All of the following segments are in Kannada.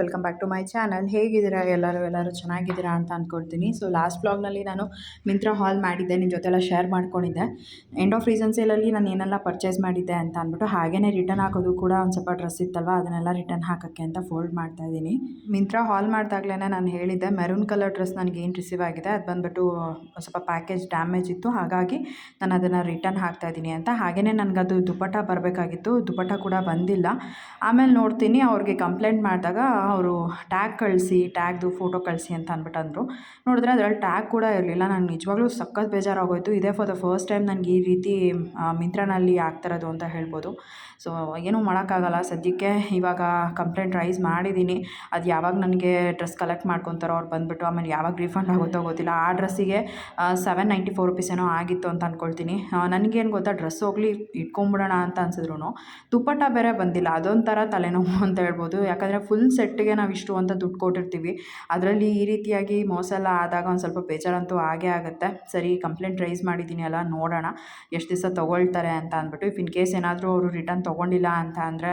Welcome back to my channel ಹೇಗಿದ್ದೀರಾ? ಎಲ್ಲರೂ ಎಲ್ಲರೂ ಚೆನ್ನಾಗಿದ್ದೀರಾ ಅಂತ ಅಂದ್ಕೊಳ್ತೀನಿ ಸೊ ಲಾಸ್ಟ್ ಬ್ಲಾಗ್ನಲ್ಲಿ ನಾನು ಮಿಂತ್ರ ಹಾಲ್ ಮಾಡಿದ್ದೆ. ನಿಮ್ಮ ಜೊತೆ ಎಲ್ಲ ಶೇರ್ ಮಾಡ್ಕೊಂಡಿದ್ದೆ ಎಂಡ್ ಆಫ್ ರೀಸನ್ ಸೇಲಲ್ಲಿ ನಾನು ಏನೆಲ್ಲ ಪರ್ಚೇಸ್ ಮಾಡಿದ್ದೆ ಅಂತ ಅಂದ್ಬಿಟ್ಟು ಹಾಗೇ ರಿಟರ್ನ್ ಹಾಕೋದು ಕೂಡ ಒಂದು ಸ್ವಲ್ಪ ಡ್ರೆಸ್ ಇತ್ತಲ್ವ? ಅದನ್ನೆಲ್ಲ ರಿಟರ್ನ್ ಹಾಕೋಕ್ಕೆ ಅಂತ ಫೋಲ್ಡ್ ಮಾಡ್ತಾ ಇದ್ದೀನಿ. ಮಿಂತ್ರ ಹಾಲ್ ಮಾಡಿದಾಗಲೇ ನಾನು ಹೇಳಿದ್ದೆ ಮೆರೂನ್ ಕಲರ್ ಡ್ರೆಸ್ ನನಗೆ ಏನು ರಿಸೀವ್ ಆಗಿದೆ, ಅದು ಬಂದ್ಬಿಟ್ಟು ಸ್ವಲ್ಪ ಪ್ಯಾಕೇಜ್ ಡ್ಯಾಮೇಜ್ ಇತ್ತು. ಹಾಗಾಗಿ ನಾನು ಅದನ್ನು ರಿಟರ್ನ್ ಹಾಕ್ತಾ ಇದ್ದೀನಿ ಅಂತ. ಹಾಗೆಯೇ ನನಗದು ದುಪಟ್ಟ ಬರಬೇಕಾಗಿತ್ತು. ದುಪಟ್ಟ ಕೂಡ ಬಂದಿಲ್ಲ. ಆಮೇಲೆ ನೋಡ್ತೀನಿ, ಅವ್ರಿಗೆ ಕಂಪ್ಲೇಂಟ್ ಮಾಡಿದಾಗ ಅವರು ಟ್ಯಾಗ್ ಕಳಿಸಿ ಟ್ಯಾಗ್ದು ಫೋಟೋ ಕಳಿಸಿ ಅಂತ ಅಂದ್ಬಿಟ್ಟು ಅಂದರು ನೋಡಿದ್ರೆ ಅದರಲ್ಲಿ ಟ್ಯಾಗ್ ಕೂಡ ಇರಲಿಲ್ಲ. ನಾನು ನಿಜವಾಗ್ಲೂ ಸಖತ್ ಬೇಜಾರಾಗೋಯಿತು. ಇದೇ ಫಾರ್ ದ ಫಸ್ಟ್ ಟೈಮ್ ನನಗೆ ಈ ರೀತಿ ಮಿಂತ್ರನಲ್ಲಿ ಆಗ್ತಿರೋದು ಅಂತ ಹೇಳ್ಬೋದು. ಸೊ ಏನೂ ಮಾಡೋಕ್ಕಾಗಲ್ಲ. ಸದ್ಯಕ್ಕೆ ಇವಾಗ ಕಂಪ್ಲೇಂಟ್ ರೈಸ್ ಮಾಡಿದ್ದೀನಿ. ಅದು ಯಾವಾಗ ನನಗೆ ಡ್ರೆಸ್ ಕಲೆಕ್ಟ್ ಮಾಡ್ಕೊತಾರೋ ಅವ್ರು ಬಂದುಬಿಟ್ಟು, ಆಮೇಲೆ ಯಾವಾಗ ರೀಫಂಡ್ ಆಗುತ್ತೋ ಗೊತ್ತಿಲ್ಲ. ಆ ಡ್ರೆಸ್ಸಿಗೆ ಸೆವೆನ್ ನೈಂಟಿ ಫೋರ್ ರುಪೀಸ್ ಏನೋ ಆಗಿತ್ತು ಅಂತ ಅಂದ್ಕೊಳ್ತೀನಿ ನನಗೇನು ಗೊತ್ತಾ? ಡ್ರೆಸ್ ಹೋಗಲಿ, ಇಟ್ಕೊಂಬಿಡೋಣ ಅಂತ ಅನ್ಸಿದ್ರು ದುಪ್ಪಟ್ಟ ಬೇರೆ ಬಂದಿಲ್ಲ. ಅದೊಂಥರ ತಲೆನೋವು ಅಂತ ಹೇಳ್ಬೋದು. ಯಾಕಂದರೆ ಫುಲ್ ಸೆಟ್ಗೆ ನಾವು ಇಷ್ಟು ಅಂತ ದುಡ್ಡು ಕೊಟ್ಟಿರ್ತೀವಿ. ಅದರಲ್ಲಿ ಈ ರೀತಿಯಾಗಿ ಮೋಸ ಎಲ್ಲ ಆದಾಗ ಒಂದು ಸ್ವಲ್ಪ ಬೇಜಾರಂತೂ ಆಗೇ ಆಗುತ್ತೆ. ಸರಿ, ಕಂಪ್ಲೇಂಟ್ ರೈಸ್ ಮಾಡಿದ್ದೀನಿ ಅಲ್ಲ, ನೋಡೋಣ. ಎಷ್ಟು ದಿವಸ ತೊಗೊಳ್ತಾರೆ ಅಂತ ಅಂದ್ಬಿಟ್ಟು, ಇಫ್ ಇನ್ ಕೇಸ್ ಏನಾದರೂ ಅವರು ರಿಟರ್ನ್ ತೊಗೊಂಡಿಲ್ಲ ಅಂತ ಅಂದರೆ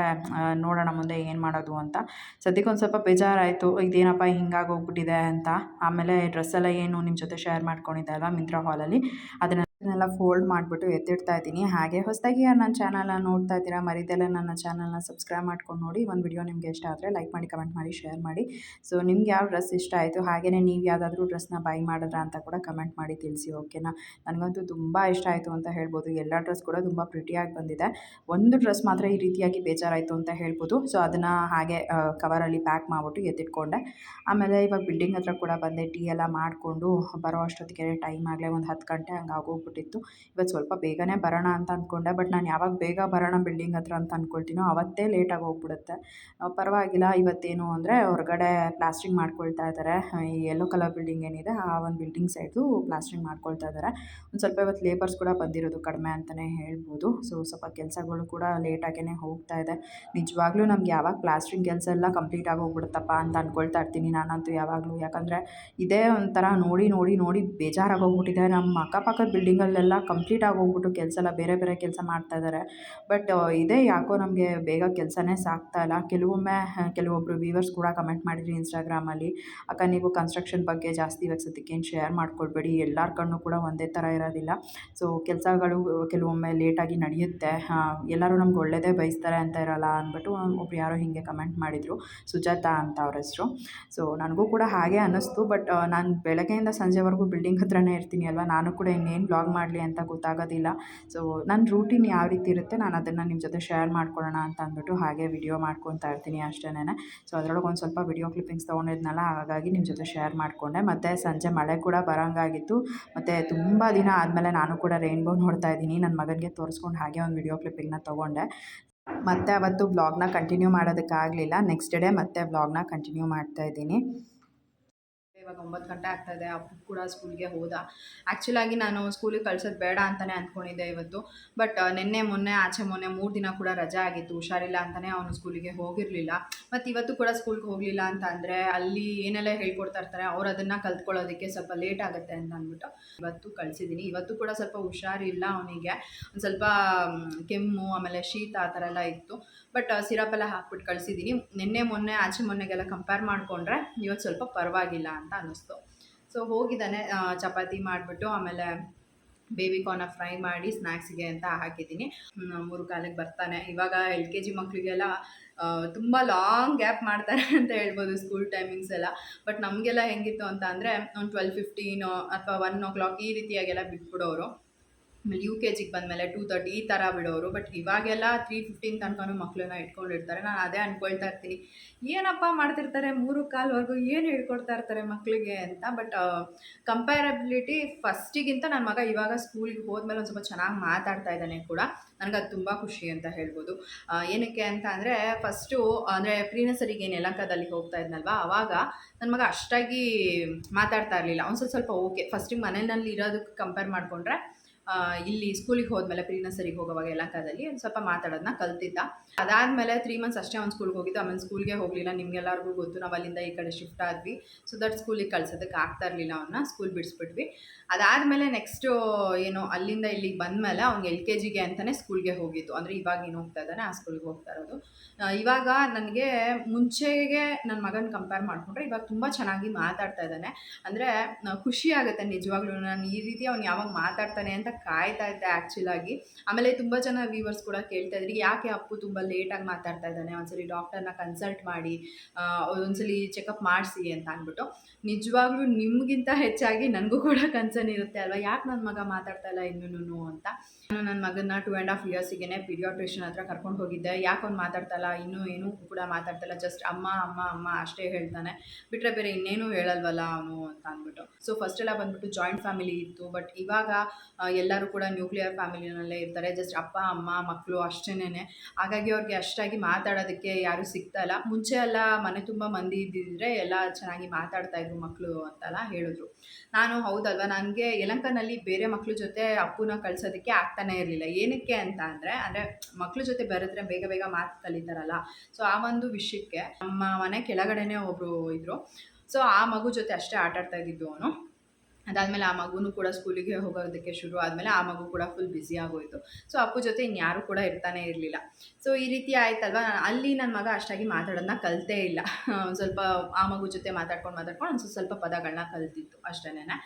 ನೋಡೋಣ ಮುಂದೆ ಏನು ಮಾಡೋದು ಅಂತ. ಸದ್ಯಕ್ಕೆ ಒಂದು ಸ್ವಲ್ಪ ಬೇಜಾರಾಯಿತು. ಇದೇನಪ್ಪ ಹಿಂಗಾಗಿ ಹೋಗ್ಬಿಟ್ಟಿದೆ ಅಂತ. ಆಮೇಲೆ ಡ್ರೆಸ್ ಎಲ್ಲ ಏನು ನಿಮ್ಮ ಜೊತೆ ಶೇರ್ ಮಾಡ್ಕೊಂಡಿದ್ದೆ ಅಲ್ವಾ ಮಿಂತ್ರ ಹಾಲಲ್ಲಿ ಅದನ್ನ ಅದನ್ನೆಲ್ಲ ಫೋಲ್ಡ್ ಮಾಡಿಬಿಟ್ಟು ಎತ್ತಿಡ್ತಾ ಇದ್ದೀನಿ. ಹಾಗೆ ಹೊಸದಾಗಿ ಯಾರು ನನ್ನ ಚಾನಲ್ನ ನೋಡ್ತಾ ಇದ್ದೀರಾ, ಮರಿದೆಲ್ಲ ನನ್ನ ಚಾನಲ್ನ ಸಬ್ಸ್ಕ್ರೈಬ್ ಮಾಡ್ಕೊಂಡು ನೋಡಿ. ಒಂದು ವಿಡಿಯೋ ನಿಮಗೆ ಇಷ್ಟ ಆದರೆ ಲೈಕ್ ಮಾಡಿ ಕಮೆಂಟ್ ಮಾಡಿ ಶೇರ್ ಮಾಡಿ. ಸೊ ನಿಮ್ಗೆ ಯಾವ ಡ್ರೆಸ್ ಇಷ್ಟ ಆಯಿತು ಹಾಗೆಯೇ ನೀವು ಯಾವುದಾದ್ರೂ ಡ್ರೆಸ್ನ ಬೈ ಮಾಡಿದ್ರ ಅಂತ ಕೂಡ ಕಮೆಂಟ್ ಮಾಡಿ ತಿಳಿಸಿ ಓಕೆನಾ ನನಗಂತೂ ತುಂಬ ಇಷ್ಟ ಆಯಿತು ಅಂತ ಹೇಳ್ಬೋದು. ಎಲ್ಲ ಡ್ರೆಸ್ ಕೂಡ ತುಂಬ ಪ್ರಿಟಿಯಾಗಿ ಬಂದಿದೆ. ಒಂದು ಡ್ರೆಸ್ ಮಾತ್ರ ಈ ರೀತಿಯಾಗಿ ಬೇಜಾರಾಯಿತು ಅಂತ ಹೇಳ್ಬೋದು. ಸೊ ಅದನ್ನು ಹಾಗೆ ಕವರಲ್ಲಿ ಪ್ಯಾಕ್ ಮಾಡಿಬಿಟ್ಟು ಎತ್ತಿಟ್ಕೊಂಡೆ. ಆಮೇಲೆ ಇವಾಗ ಬಿಲ್ಡಿಂಗ್ ಹತ್ರ ಕೂಡ ಬಂದೆ. ಟೀ ಎಲ್ಲ ಮಾಡಿಕೊಂಡು ಬರೋ ಅಷ್ಟೊತ್ತಿಗೆ ಟೈಮ್ ಆಗಲೇ ಒಂದು ಹತ್ತು ಗಂಟೆ ಹಂಗೆ ಆಗೋಗ್ಬಿಟ್ಟಿತ್ತು ಇವತ್ತು ಸ್ವಲ್ಪ ಬೇಗನೆ ಬರೋಣ ಅಂತ ಅಂದ್ಕೊಂಡೆ ಬಟ್ ನಾನು ಯಾವಾಗ ಬೇಗ ಬರೋಣ ಬಿಲ್ಡಿಂಗ್ ಹತ್ರ ಅಂತ ಅಂದ್ಕೊಳ್ತೀನೋ ಅವತ್ತೇ ಲೇಟಾಗಿ ಹೋಗ್ಬಿಡುತ್ತೆ. ಪರವಾಗಿಲ್ಲ. ಇವತ್ತೇನು ಅಂದರೆ ಹೊರಗಡೆ ಪ್ಲಾಸ್ಟ್ರಿಂಗ್ ಮಾಡ್ಕೊಳ್ತಾ ಇದ್ದಾರೆ ಈ ಯೆಲ್ಲೋ ಕಲರ್ ಬಿಲ್ಡಿಂಗ್ ಏನಿದೆ, ಆ ಒಂದು ಬಿಲ್ಡಿಂಗ್ ಸೈಡ್ದು ಪ್ಲಾಸ್ಟ್ರಿಂಗ್ ಮಾಡ್ಕೊಳ್ತಾ ಇದ್ದಾರೆ ಒಂದು ಸ್ವಲ್ಪ ಇವತ್ತು ಲೇಬರ್ಸ್ ಕೂಡ ಬಂದಿರೋದು ಕಡಿಮೆ ಅಂತಲೇ ಹೇಳ್ಬೋದು. ಸೊ ಸ್ವಲ್ಪ ಕೆಲಸಗಳು ಕೂಡ ಲೇಟಾಗೇ ಹೋಗ್ತಾ ಇದೆ. ನಿಜವಾಗ್ಲೂ ನಮ್ಗೆ ಯಾವಾಗ ಪ್ಲಾಸ್ಟ್ರಿಂಗ್ ಕೆಲಸ ಎಲ್ಲ ಕಂಪ್ಲೀಟ್ ಹೋಗ್ಬಿಡುತ್ತಪ್ಪ ಅಂತ ಅಂದ್ಕೊಳ್ತಾ ಇರ್ತೀನಿ ನಾನಂತೂ ಯಾವಾಗಲೂ. ಯಾಕಂದರೆ ಇದೇ ಒಂಥರ ನೋಡಿ ನೋಡಿ ನೋಡಿ ಬೇಜಾರಾಗೋಗ್ಬಿಟ್ಟಿದೆ ನಮ್ಮ ಅಕ್ಕಪಕ್ಕದ ಬಿಲ್ಡಿಂಗಲ್ಲೆಲ್ಲ ಕಂಪ್ಲೀಟ್ ಆಗೋಗ್ಬಿಟ್ಟು ಕೆಲಸ ಎಲ್ಲ ಬೇರೆ ಬೇರೆ ಕೆಲಸ ಮಾಡ್ತಾ ಇದ್ದಾರೆ ಬಟ್ ಇದೇ ಯಾಕೋ ನಮಗೆ ಬೇಗ ಕೆಲಸನೇ ಸಾಗ್ತಾ ಇಲ್ಲ. ಕೆಲವೊಮ್ಮೆ ಕೆಲವೊಬ್ಬರು ವ್ಯೂವರ್ಸ್ ಕೂಡ ಕಮೆಂಟ್ ಮಾಡಿದ್ರಿ ಇನ್ಸ್ಟಾಗ್ರಾಮಲ್ಲಿ ಅಕ್ಕ, ನೀವು ಕನ್ಸ್ಟ್ರಕ್ಷನ್ ಬಗ್ಗೆ ಜಾಸ್ತಿ ಇವಾಗ ಶೇರ್ ಮಾಡ್ಕೊಳ್ಬೇಡಿ ಎಲ್ಲರ ಕಣ್ಣು ಕೂಡ ಒಂದೇ ಥರ ಇರೋದಿಲ್ಲ. ಸೊ ಕೆಲಸಗಳು ಕೆಲವೊಮ್ಮೆ ಲೇಟಾಗಿ ನಡೆಯುತ್ತೆ. ಎಲ್ಲರೂ ನಮ್ಗೆ ಒಳ್ಳೆಯದೇ ಬಯಸ್ತಾರೆ ಅಂತ ಇರೋಲ್ಲ ಅಂದ್ಬಿಟ್ಟು ಒಬ್ರು ಯಾರೋ ಹೀಗೆ ಕಮೆಂಟ್ ಮಾಡಿದರು, ಸುಜಾತ ಅಂತ ಅವ್ರ ಹೆಸರು. ಸೊ ನನಗೂ ಕೂಡ ಹಾಗೆ ಅನ್ನಿಸ್ತು. ಬಟ್ ನಾನು ಬೆಳಗ್ಗೆಯಿಂದ ಸಂಜೆವರೆಗೂ ಬಿಲ್ಡಿಂಗ್ ಹತ್ರನೇ ಇರ್ತೀನಿ ಅಲ್ವಾ? ನಾನು ಕೂಡ ಇನ್ನೇನು ಬ್ಲಾಗ್ ಮಾಡಲಿ ಅಂತ ಗೊತ್ತಾಗೋದಿಲ್ಲ. ಸೊ ನನ್ನ ರೂಟೀನ್ ಯಾವ ರೀತಿ ಇರುತ್ತೆ ನಾನು ಅದನ್ನು ನಿಮ್ಮ ಜೊತೆ ಶೇರ್ ಮಾಡ್ಕೊಳ್ಳೋಣ ಅಂತ ಅಂದ್ಬಿಟ್ಟು ಹಾಗೆ ವಿಡಿಯೋ ಮಾಡ್ಕೊತಾ ಇರ್ತೀನಿ ಅಷ್ಟೇನೆ ಸೊ ಅದರೊಳಗೆ ಒಂದು ಸ್ವಲ್ಪ ವಿಡಿಯೋ ಕ್ಲಿಪ್ಪಿಂಗ್ಸ್ ತೊಗೊಂಡಿದ್ನಲ್ಲ, ಹಾಗಾಗಿ ನಿಮ್ಮ ಜೊತೆ ಶೇರ್ ಮಾಡಿಕೊಂಡೆ. ಮತ್ತು ಸಂಜೆ ಮಳೆ ಕೂಡ ಬರೋಂಗಾಗಿತ್ತು. ಮತ್ತು ತುಂಬ ದಿನ ಆದಮೇಲೆ ನಾನು ಕೂಡ ರೈನ್ಬೋ ನೋಡ್ತಾ ಇದ್ದೀನಿ. ನನ್ನ ಮಗನಿಗೆ ತೋರಿಸ್ಕೊಂಡು ಹಾಗೆ ಒಂದು ವಿಡಿಯೋ ಕ್ಲಿಪ್ಪಿಂಗ್ನ ತೊಗೊಂಡೆ. ಮತ್ತೆ ಅವತ್ತು ಬ್ಲಾಗ್ನ ಕಂಟಿನ್ಯೂ ಮಾಡೋದಕ್ಕಾಗಲಿಲ್ಲ. ನೆಕ್ಸ್ಟ್ ಡೇ ಮತ್ತೆ ಬ್ಲಾಗ್ನ ಕಂಟಿನ್ಯೂ ಮಾಡ್ತಾ ಇದ್ದೀನಿ. ಇವಾಗ ಒಂಬತ್ತು ಗಂಟೆ ಆಗ್ತಾಯಿದೆ ಅಪ್ಪು ಕೂಡ ಸ್ಕೂಲ್ಗೆ ಹೋದ. ಆ್ಯಕ್ಚುಲಾಗಿ ನಾನು ಸ್ಕೂಲಿಗೆ ಕಳ್ಸೋದು ಬೇಡ ಅಂತಲೇ ಅಂದ್ಕೊಂಡಿದ್ದೆ ಇವತ್ತು. ಬಟ್ ನಿನ್ನೆ, ಮೊನ್ನೆ, ಆಚೆ, ಮೊನ್ನೆ ಮೂರು ದಿನ ಕೂಡ ರಜೆ ಆಗಿತ್ತು, ಹುಷಾರಿಲ್ಲ ಅಂತಲೇ ಅವನು ಸ್ಕೂಲಿಗೆ ಹೋಗಿರಲಿಲ್ಲ. ಮತ್ತು ಇವತ್ತು ಕೂಡ ಸ್ಕೂಲ್ಗೆ ಹೋಗಲಿಲ್ಲ ಅಂತ ಅಂದರೆ ಅಲ್ಲಿ ಏನೆಲ್ಲ ಹೇಳ್ಕೊಡ್ತಾ ಇರ್ತಾರೆ, ಅವ್ರು ಅದನ್ನು ಕಲ್ತ್ಕೊಳ್ಳೋದಕ್ಕೆ ಸ್ವಲ್ಪ ಲೇಟ್ ಆಗುತ್ತೆ ಅಂತ ಅಂದ್ಬಿಟ್ಟು ಇವತ್ತು ಕಳಿಸಿದ್ದೀನಿ. ಇವತ್ತು ಕೂಡ ಸ್ವಲ್ಪ ಹುಷಾರಿಲ್ಲ ಅವನಿಗೆ. ಒಂದು ಸ್ವಲ್ಪ ಕೆಮ್ಮು, ಆಮೇಲೆ ಶೀತ ಆ ಥರ ಎಲ್ಲ ಇತ್ತು. ಬಟ್ ಸಿರಪ್ ಎಲ್ಲ ಹಾಕ್ಬಿಟ್ಟು ಕಳಿಸಿದ್ದೀನಿ ನಿನ್ನೆ, ಮೊನ್ನೆ, ಆಚೆ ಮೊನ್ನೆಗೆಲ್ಲ ಕಂಪೇರ್ ಮಾಡಿಕೊಂಡ್ರೆ ಇವತ್ತು ಸ್ವಲ್ಪ ಪರವಾಗಿಲ್ಲ ಅಂತ ಅನ್ನಿಸ್ತು. ಸೊ ಹೋಗಿದ್ದಾನೆ ಚಪಾತಿ ಮಾಡಿಬಿಟ್ಟು, ಆಮೇಲೆ ಬೇಬಿ ಕಾರ್ನ ಫ್ರೈ ಮಾಡಿ ಸ್ನ್ಯಾಕ್ಸಿಗೆ ಅಂತ ಹಾಕಿದ್ದೀನಿ. ಮೂರು ಕಾಲಕ್ಕೆ ಬರ್ತಾನೆ. ಇವಾಗ ಎಲ್ ಕೆ ಜಿ ಮಕ್ಕಳಿಗೆಲ್ಲ ತುಂಬ ಲಾಂಗ್ ಗ್ಯಾಪ್ ಮಾಡ್ತಾರೆ ಅಂತ ಹೇಳ್ಬೋದು ಸ್ಕೂಲ್ ಟೈಮಿಂಗ್ಸ್ ಎಲ್ಲ. ಬಟ್ ನಮಗೆಲ್ಲ ಹೆಂಗಿತ್ತು ಅಂತ ಅಂದರೆ, ಒಂದು ಟ್ವೆಲ್ ಫಿಫ್ಟೀನು ಅಥವಾ ಒನ್ ಓ ಕ್ಲಾಕ್ ಈ ರೀತಿಯಾಗೆಲ್ಲ ಬಿಟ್ಬಿಡೋರು. ಆಮೇಲೆ ಯು ಕೆ ಜಿಗೆ ಬಂದಮೇಲೆ ಟೂ ತರ್ಟಿ ಈ ಥರ ಬಿಡೋರು. ಬಟ್ ಇವಾಗೆಲ್ಲ ತ್ರೀ ಫಿಫ್ಟೀನ್ ತನಕನೂ ಮಕ್ಕಳನ್ನ ಇಟ್ಕೊಂಡಿರ್ತಾರೆ ನಾನು ಅದೇ ಅಂದ್ಕೊಳ್ತಾ ಇರ್ತೀನಿ. ಏನಪ್ಪ ಮಾಡ್ತಿರ್ತಾರೆ? ಮೂರು ಕಾಲ್ವರೆಗೂ ಏನು ಹೇಳ್ಕೊಡ್ತಾ ಇರ್ತಾರೆ ಮಕ್ಕಳಿಗೆ ಅಂತ? ಬಟ್ ಕಂಪ್ಯಾರಬಿಲಿಟಿ ಫಸ್ಟಿಗಿಂತ ನನ್ನ ಮಗ ಇವಾಗ ಸ್ಕೂಲಿಗೆ ಹೋದ್ಮೇಲೆ ಒಂದು ಸ್ವಲ್ಪ ಚೆನ್ನಾಗಿ ಮಾತಾಡ್ತಾ ಇದ್ದಾನೆ ಕೂಡ. ನನಗೆ ಅದು ತುಂಬ ಖುಷಿ ಅಂತ ಹೇಳ್ಬೋದು. ಏನಕ್ಕೆ ಅಂತ ಅಂದರೆ ಫಸ್ಟು ಅಂದರೆ ಪ್ರೀನಸರಿಗೆ ಏನು ಯಲಂಕದಲ್ಲಿ ಹೋಗ್ತಾ ಇದ್ನಲ್ವಾ? ಆವಾಗ ನನ್ನ ಮಗ ಅಷ್ಟಾಗಿ ಮಾತಾಡ್ತಾ ಇರಲಿಲ್ಲ. ಒಂದು ಸ್ವಲ್ಪ ಸ್ವಲ್ಪ ಓಕೆ ಫಸ್ಟಿಗೆ ಮನೆಯಲ್ಲಿ ಇರೋದಕ್ಕೆ ಕಂಪೇರ್ ಮಾಡಿಕೊಂಡ್ರೆ ಇಲ್ಲಿ ಸ್ಕೂಲಿಗೆ ಹೋದ್ಮೇಲೆ ಪ್ರೀ ನರ್ಸರಿಗೆ ಹೋಗುವಾಗ ಕಾಲದಲ್ಲಿ ಒಂದು ಸ್ವಲ್ಪ ಮಾತಾಡೋದನ್ನ ಕಲ್ತಿದ್ದ. ಅದಾದ್ಮೇಲೆ ತ್ರೀ ಮಂತ್ಸ್ ಅಷ್ಟೇ ಒಂದು ಸ್ಕೂಲ್ಗೆ ಹೋಗಿದ್ದು. ಆಮೇಲೆ ಸ್ಕೂಲ್ಗೆ ಹೋಗಲಿಲ್ಲ. ನಿಮ್ಗೆಲ್ಲರಿಗೂ ಗೊತ್ತು. ನಾವು ಅಲ್ಲಿಂದ ಈ ಕಡೆ ಶಿಫ್ಟ್ ಆದ್ವಿ. ಸೊ ದಟ್ ಸ್ಕೂಲಿಗೆ ಕಳ್ಸೋದಕ್ಕೆ ಆಗ್ತಾ ಇರಲಿಲ್ಲ ಅವನ್ನ ಸ್ಕೂಲ್ ಬಿಡಿಸ್ಬಿಟ್ವಿ. ಅದಾದಮೇಲೆ ನೆಕ್ಸ್ಟು ಏನು ಅಲ್ಲಿಂದ ಇಲ್ಲಿಗೆ ಬಂದಮೇಲೆ ಅವ್ನಿಗೆ ಎಲ್ ಕೆ ಜಿಗೆ ಅಂತಲೇ ಸ್ಕೂಲ್ಗೆ ಹೋಗಿದ್ದು. ಅಂದರೆ ಇವಾಗ ಏನು ಹೋಗ್ತಾ ಇದ್ದಾನೆ, ಆ ಸ್ಕೂಲ್ಗೆ ಹೋಗ್ತಾ ಇರೋದು. ಇವಾಗ ನನಗೆ ಮುಂಚೆಗೆ ನನ್ನ ಮಗನ ಕಂಪೇರ್ ಮಾಡಿಕೊಂಡ್ರೆ ಇವಾಗ ತುಂಬ ಚೆನ್ನಾಗಿ ಮಾತಾಡ್ತಾ ಇದ್ದಾನೆ. ಅಂದರೆ ಖುಷಿ ಆಗುತ್ತೆ ನಿಜವಾಗ್ಲೂ. ನಾನು ಈ ರೀತಿ ಅವ್ನು ಯಾವಾಗ ಮಾತಾಡ್ತಾನೆ ಅಂತ ಕಾಯ್ತಾ ಇದ್ದೆ ಆ್ಯಕ್ಚುಲಾಗಿ ಆಮೇಲೆ ತುಂಬ ಜನ ವ್ಯೂವರ್ಸ್ ಕೂಡ ಕೇಳ್ತಾ ಇದ್ರಿ, ಯಾಕೆ ಅಪ್ಪು ತುಂಬ ಲೇಟಾಗಿ ಮಾತಾಡ್ತಾ ಇದ್ದಾನೆ? ಒಂದ್ಸಲಿ ಡಾಕ್ಟರ್ನ ಕನ್ಸಲ್ಟ್ ಮಾಡಿ ಒಂದ್ಸಲಿ ಚೆಕಪ್ ಮಾಡಿಸಿ ಅಂತ ಅಂದ್ಬಿಟ್ಟು. ನಿಜವಾಗ್ಲೂ ನಿಮಗಿಂತ ಹೆಚ್ಚಾಗಿ ನನಗೂ ಕೂಡ ಕನ್ಸರ್ನ್ ಇರುತ್ತೆ ಅಲ್ವಾ? ಯಾಕೆ ನನ್ನ ಮಗ ಮಾತಾಡ್ತಾ ಇಲ್ಲ ಇನ್ನೂ ಅಂತ? ನಾನು ನನ್ನ ಮಗನ ಟು ಆ್ಯಂಡ್ ಹಾಫ್ ಇಯರ್ಸಿಗೆ ಪಿಡಿಯಾಟ್ರಿಷನ್ ಹತ್ರ ಕರ್ಕೊಂಡು ಹೋಗಿದ್ದೆ. ಯಾಕೆ ಅವ್ನು ಮಾತಾಡ್ತಾ ಇಲ್ಲ? ಇನ್ನೂ ಏನೂ ಕೂಡ ಮಾತಾಡ್ತಾ ಇಲ್ಲ. ಜಸ್ಟ್ ಅಮ್ಮ ಅಮ್ಮ ಅಮ್ಮ ಅಷ್ಟೇ ಹೇಳ್ತಾನೆ. ಬಿಟ್ಟರೆ ಬೇರೆ ಇನ್ನೇನು ಹೇಳಲ್ವಲ್ಲ ಅವನು ಅಂತ ಅಂದ್ಬಿಟ್ಟು. ಸೊ ಫಸ್ಟ್ ಎಲ್ಲ ಬಂದ್ಬಿಟ್ಟು ಜಾಯಿಂಟ್ ಫ್ಯಾಮಿಲಿ ಇತ್ತು. ಬಟ್ ಇವಾಗ ಎಲ್ಲರೂ ಕೂಡ ನ್ಯೂಕ್ಲಿಯರ್ ಫ್ಯಾಮಿಲಿನಲ್ಲೇ ಇರ್ತಾರೆ. ಜಸ್ಟ್ ಅಪ್ಪ, ಅಮ್ಮ ಮಕ್ಕಳು ಅಷ್ಟೇನೆ ಹಾಗಾಗಿ ಅವ್ರಿಗೆ ಅಷ್ಟಾಗಿ ಮಾತಾಡೋದಕ್ಕೆ ಯಾರೂ ಸಿಗ್ತಾ ಇಲ್ಲ. ಮುಂಚೆ ಎಲ್ಲ ಮನೆ ತುಂಬ ಮಂದಿ ಇದ್ದಿದ್ರೆ ಎಲ್ಲ ಚೆನ್ನಾಗಿ ಮಾತಾಡ್ತಾ ಇದ್ರು ಮಕ್ಕಳು ಅಂತೆಲ್ಲ ಹೇಳಿದ್ರು. ನಾನು ಹೌದಲ್ವಾ? ನನಗೆ ಯಲಂಕನಲ್ಲಿ ಬೇರೆ ಮಕ್ಳ ಜೊತೆ ಅಪ್ಪುನ ಕಳ್ಸೋದಕ್ಕೆ ಆಗ್ತಾನೆ ಇರಲಿಲ್ಲ. ಏನಕ್ಕೆ ಅಂತ ಅಂದರೆ ಅಂದರೆ ಮಕ್ಳ ಜೊತೆ ಬರೆದ್ರೆ ಬೇಗ ಬೇಗ ಮಾತು ಕಲಿತಾರಲ್ಲ. ಸೊ ಆ ಒಂದು ವಿಷಯಕ್ಕೆ ನಮ್ಮ ಮನೆ ಕೆಳಗಡೆನೇ ಒಬ್ಬರು ಇದ್ದರು ಸೊ ಆ ಮಗು ಜೊತೆ ಅಷ್ಟೇ ಆಟಾಡ್ತಾ ಇದ್ದಿದ್ದು ಅವನು. ಅದಾದಮೇಲೆ ಆ ಮಗುನು ಕೂಡ ಸ್ಕೂಲಿಗೆ ಹೋಗೋದಕ್ಕೆ ಶುರು ಆದಮೇಲೆ ಆ ಮಗು ಕೂಡ ಫುಲ್ ಬ್ಯುಸಿ ಆಗೋಯಿತು. ಸೊ ಅಪ್ಪು ಜೊತೆ ಇನ್ಯಾರೂ ಕೂಡ ಇರ್ತಾನೆ ಇರಲಿಲ್ಲ. ಸೊ ಈ ರೀತಿ ಆಯ್ತಲ್ವಾ? ಅಲ್ಲಿ ನನ್ನ ಮಗ ಅಷ್ಟಾಗಿ ಮಾತಾಡೋದನ್ನ ಕಲಿತೇ ಇಲ್ಲ. ಸ್ವಲ್ಪ ಆ ಮಗು ಜೊತೆ ಮಾತಾಡ್ಕೊಂಡು ಮಾತಾಡ್ಕೊಂಡು ಒಂದು ಸ್ವಲ್ಪ ಪದಗಳನ್ನ ಕಲ್ತಿತ್ತು ಅಷ್ಟೇನೆ.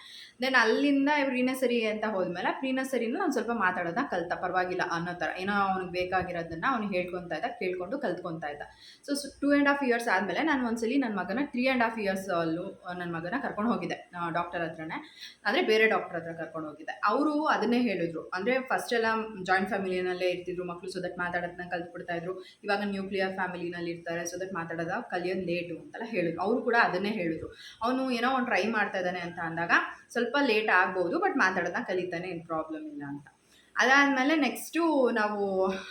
ದೆನ್ ಅಲ್ಲಿಂದ ಪ್ರೀನಸರಿ ಅಂತ ಹೋದ್ಮೇಲೆ ಪ್ರೀ ನಾನು ಸ್ವಲ್ಪ ಮಾತಾಡೋದನ್ನ ಕಲ್ತ. ಪರವಾಗಿಲ್ಲ ಅನ್ನೋ ಥರ ಏನೋ ಅವ್ನಿಗೆ ಬೇಕಾಗಿರೋದನ್ನ ಅವ್ನು ಹೇಳ್ಕೊತಾ ಇದ್ದ, ಕೇಳ್ಕೊಂಡು ಕಲ್ತ್ಕೊತಾ ಇದ್ದ. So two and half years ಆದಮೇಲೆ ನಾನು ಒಂದ್ಸಲಿ ನನ್ನ ಮಗನ ತ್ರೀ ಆ್ಯಂಡ್ ಹಾಫ್ ಇಯರ್ಸ್ ಅಲ್ಲೂ ನನ್ನ ಮಗನ ಕರ್ಕೊಂಡು ಹೋಗಿದ್ದೆ ಡಾಕ್ಟರ್ ಹತ್ರನೇ. ಅಂದರೆ ಬೇರೆ ಡಾಕ್ಟರ್ ಹತ್ರ ಕರ್ಕೊಂಡು ಹೋಗಿದ್ದೆ. ಅವರು ಅದನ್ನೇ ಹೇಳಿದ್ರು. ಅಂದರೆ ಫಸ್ಟ್ ಎಲ್ಲ ಜಾಯಿಂಟ್ ಫ್ಯಾಮಿಲಿನಲ್ಲೇ ಇರ್ತಿದ್ರು ಮಕ್ಕಳು ಸೊ ದಟ್ ಮಾತಾಡೋದನ್ನ ಕಲ್ತ್ಬಿಡ್ತಾ ಇದ್ರು. ಇವಾಗ ನ್ಯೂಕ್ಲಿಯರ್ ಫ್ಯಾಮಿಲಿನಲ್ಲಿ ಇರ್ತಾರೆ ಸೊ ದಟ್ ಮಾತಾಡೋದ ಕಲಿಯೋದು ಲೇಟು ಅಂತೆಲ್ಲ ಹೇಳಿದ್ರು. ಅವರು ಕೂಡ ಅದನ್ನೇ ಹೇಳಿದ್ರು. ಅವನು ಏನೋ ಅವ್ನು ಟ್ರೈ ಮಾಡ್ತಾ ಇದ್ದಾನೆ ಅಂತ ಅಂದಾಗ ಸ್ವಲ್ಪ ಲೇಟ್ ಆಗ್ಬೋದು ಬಟ್ ಮಾತಾಡೋದನ್ನ ಕಲಿತಾನೆ, ಏನು ಪ್ರಾಬ್ಲಮ್ ಇಲ್ಲ ಅಂತ. ಅದಾದಮೇಲೆ ನೆಕ್ಸ್ಟು ನಾವು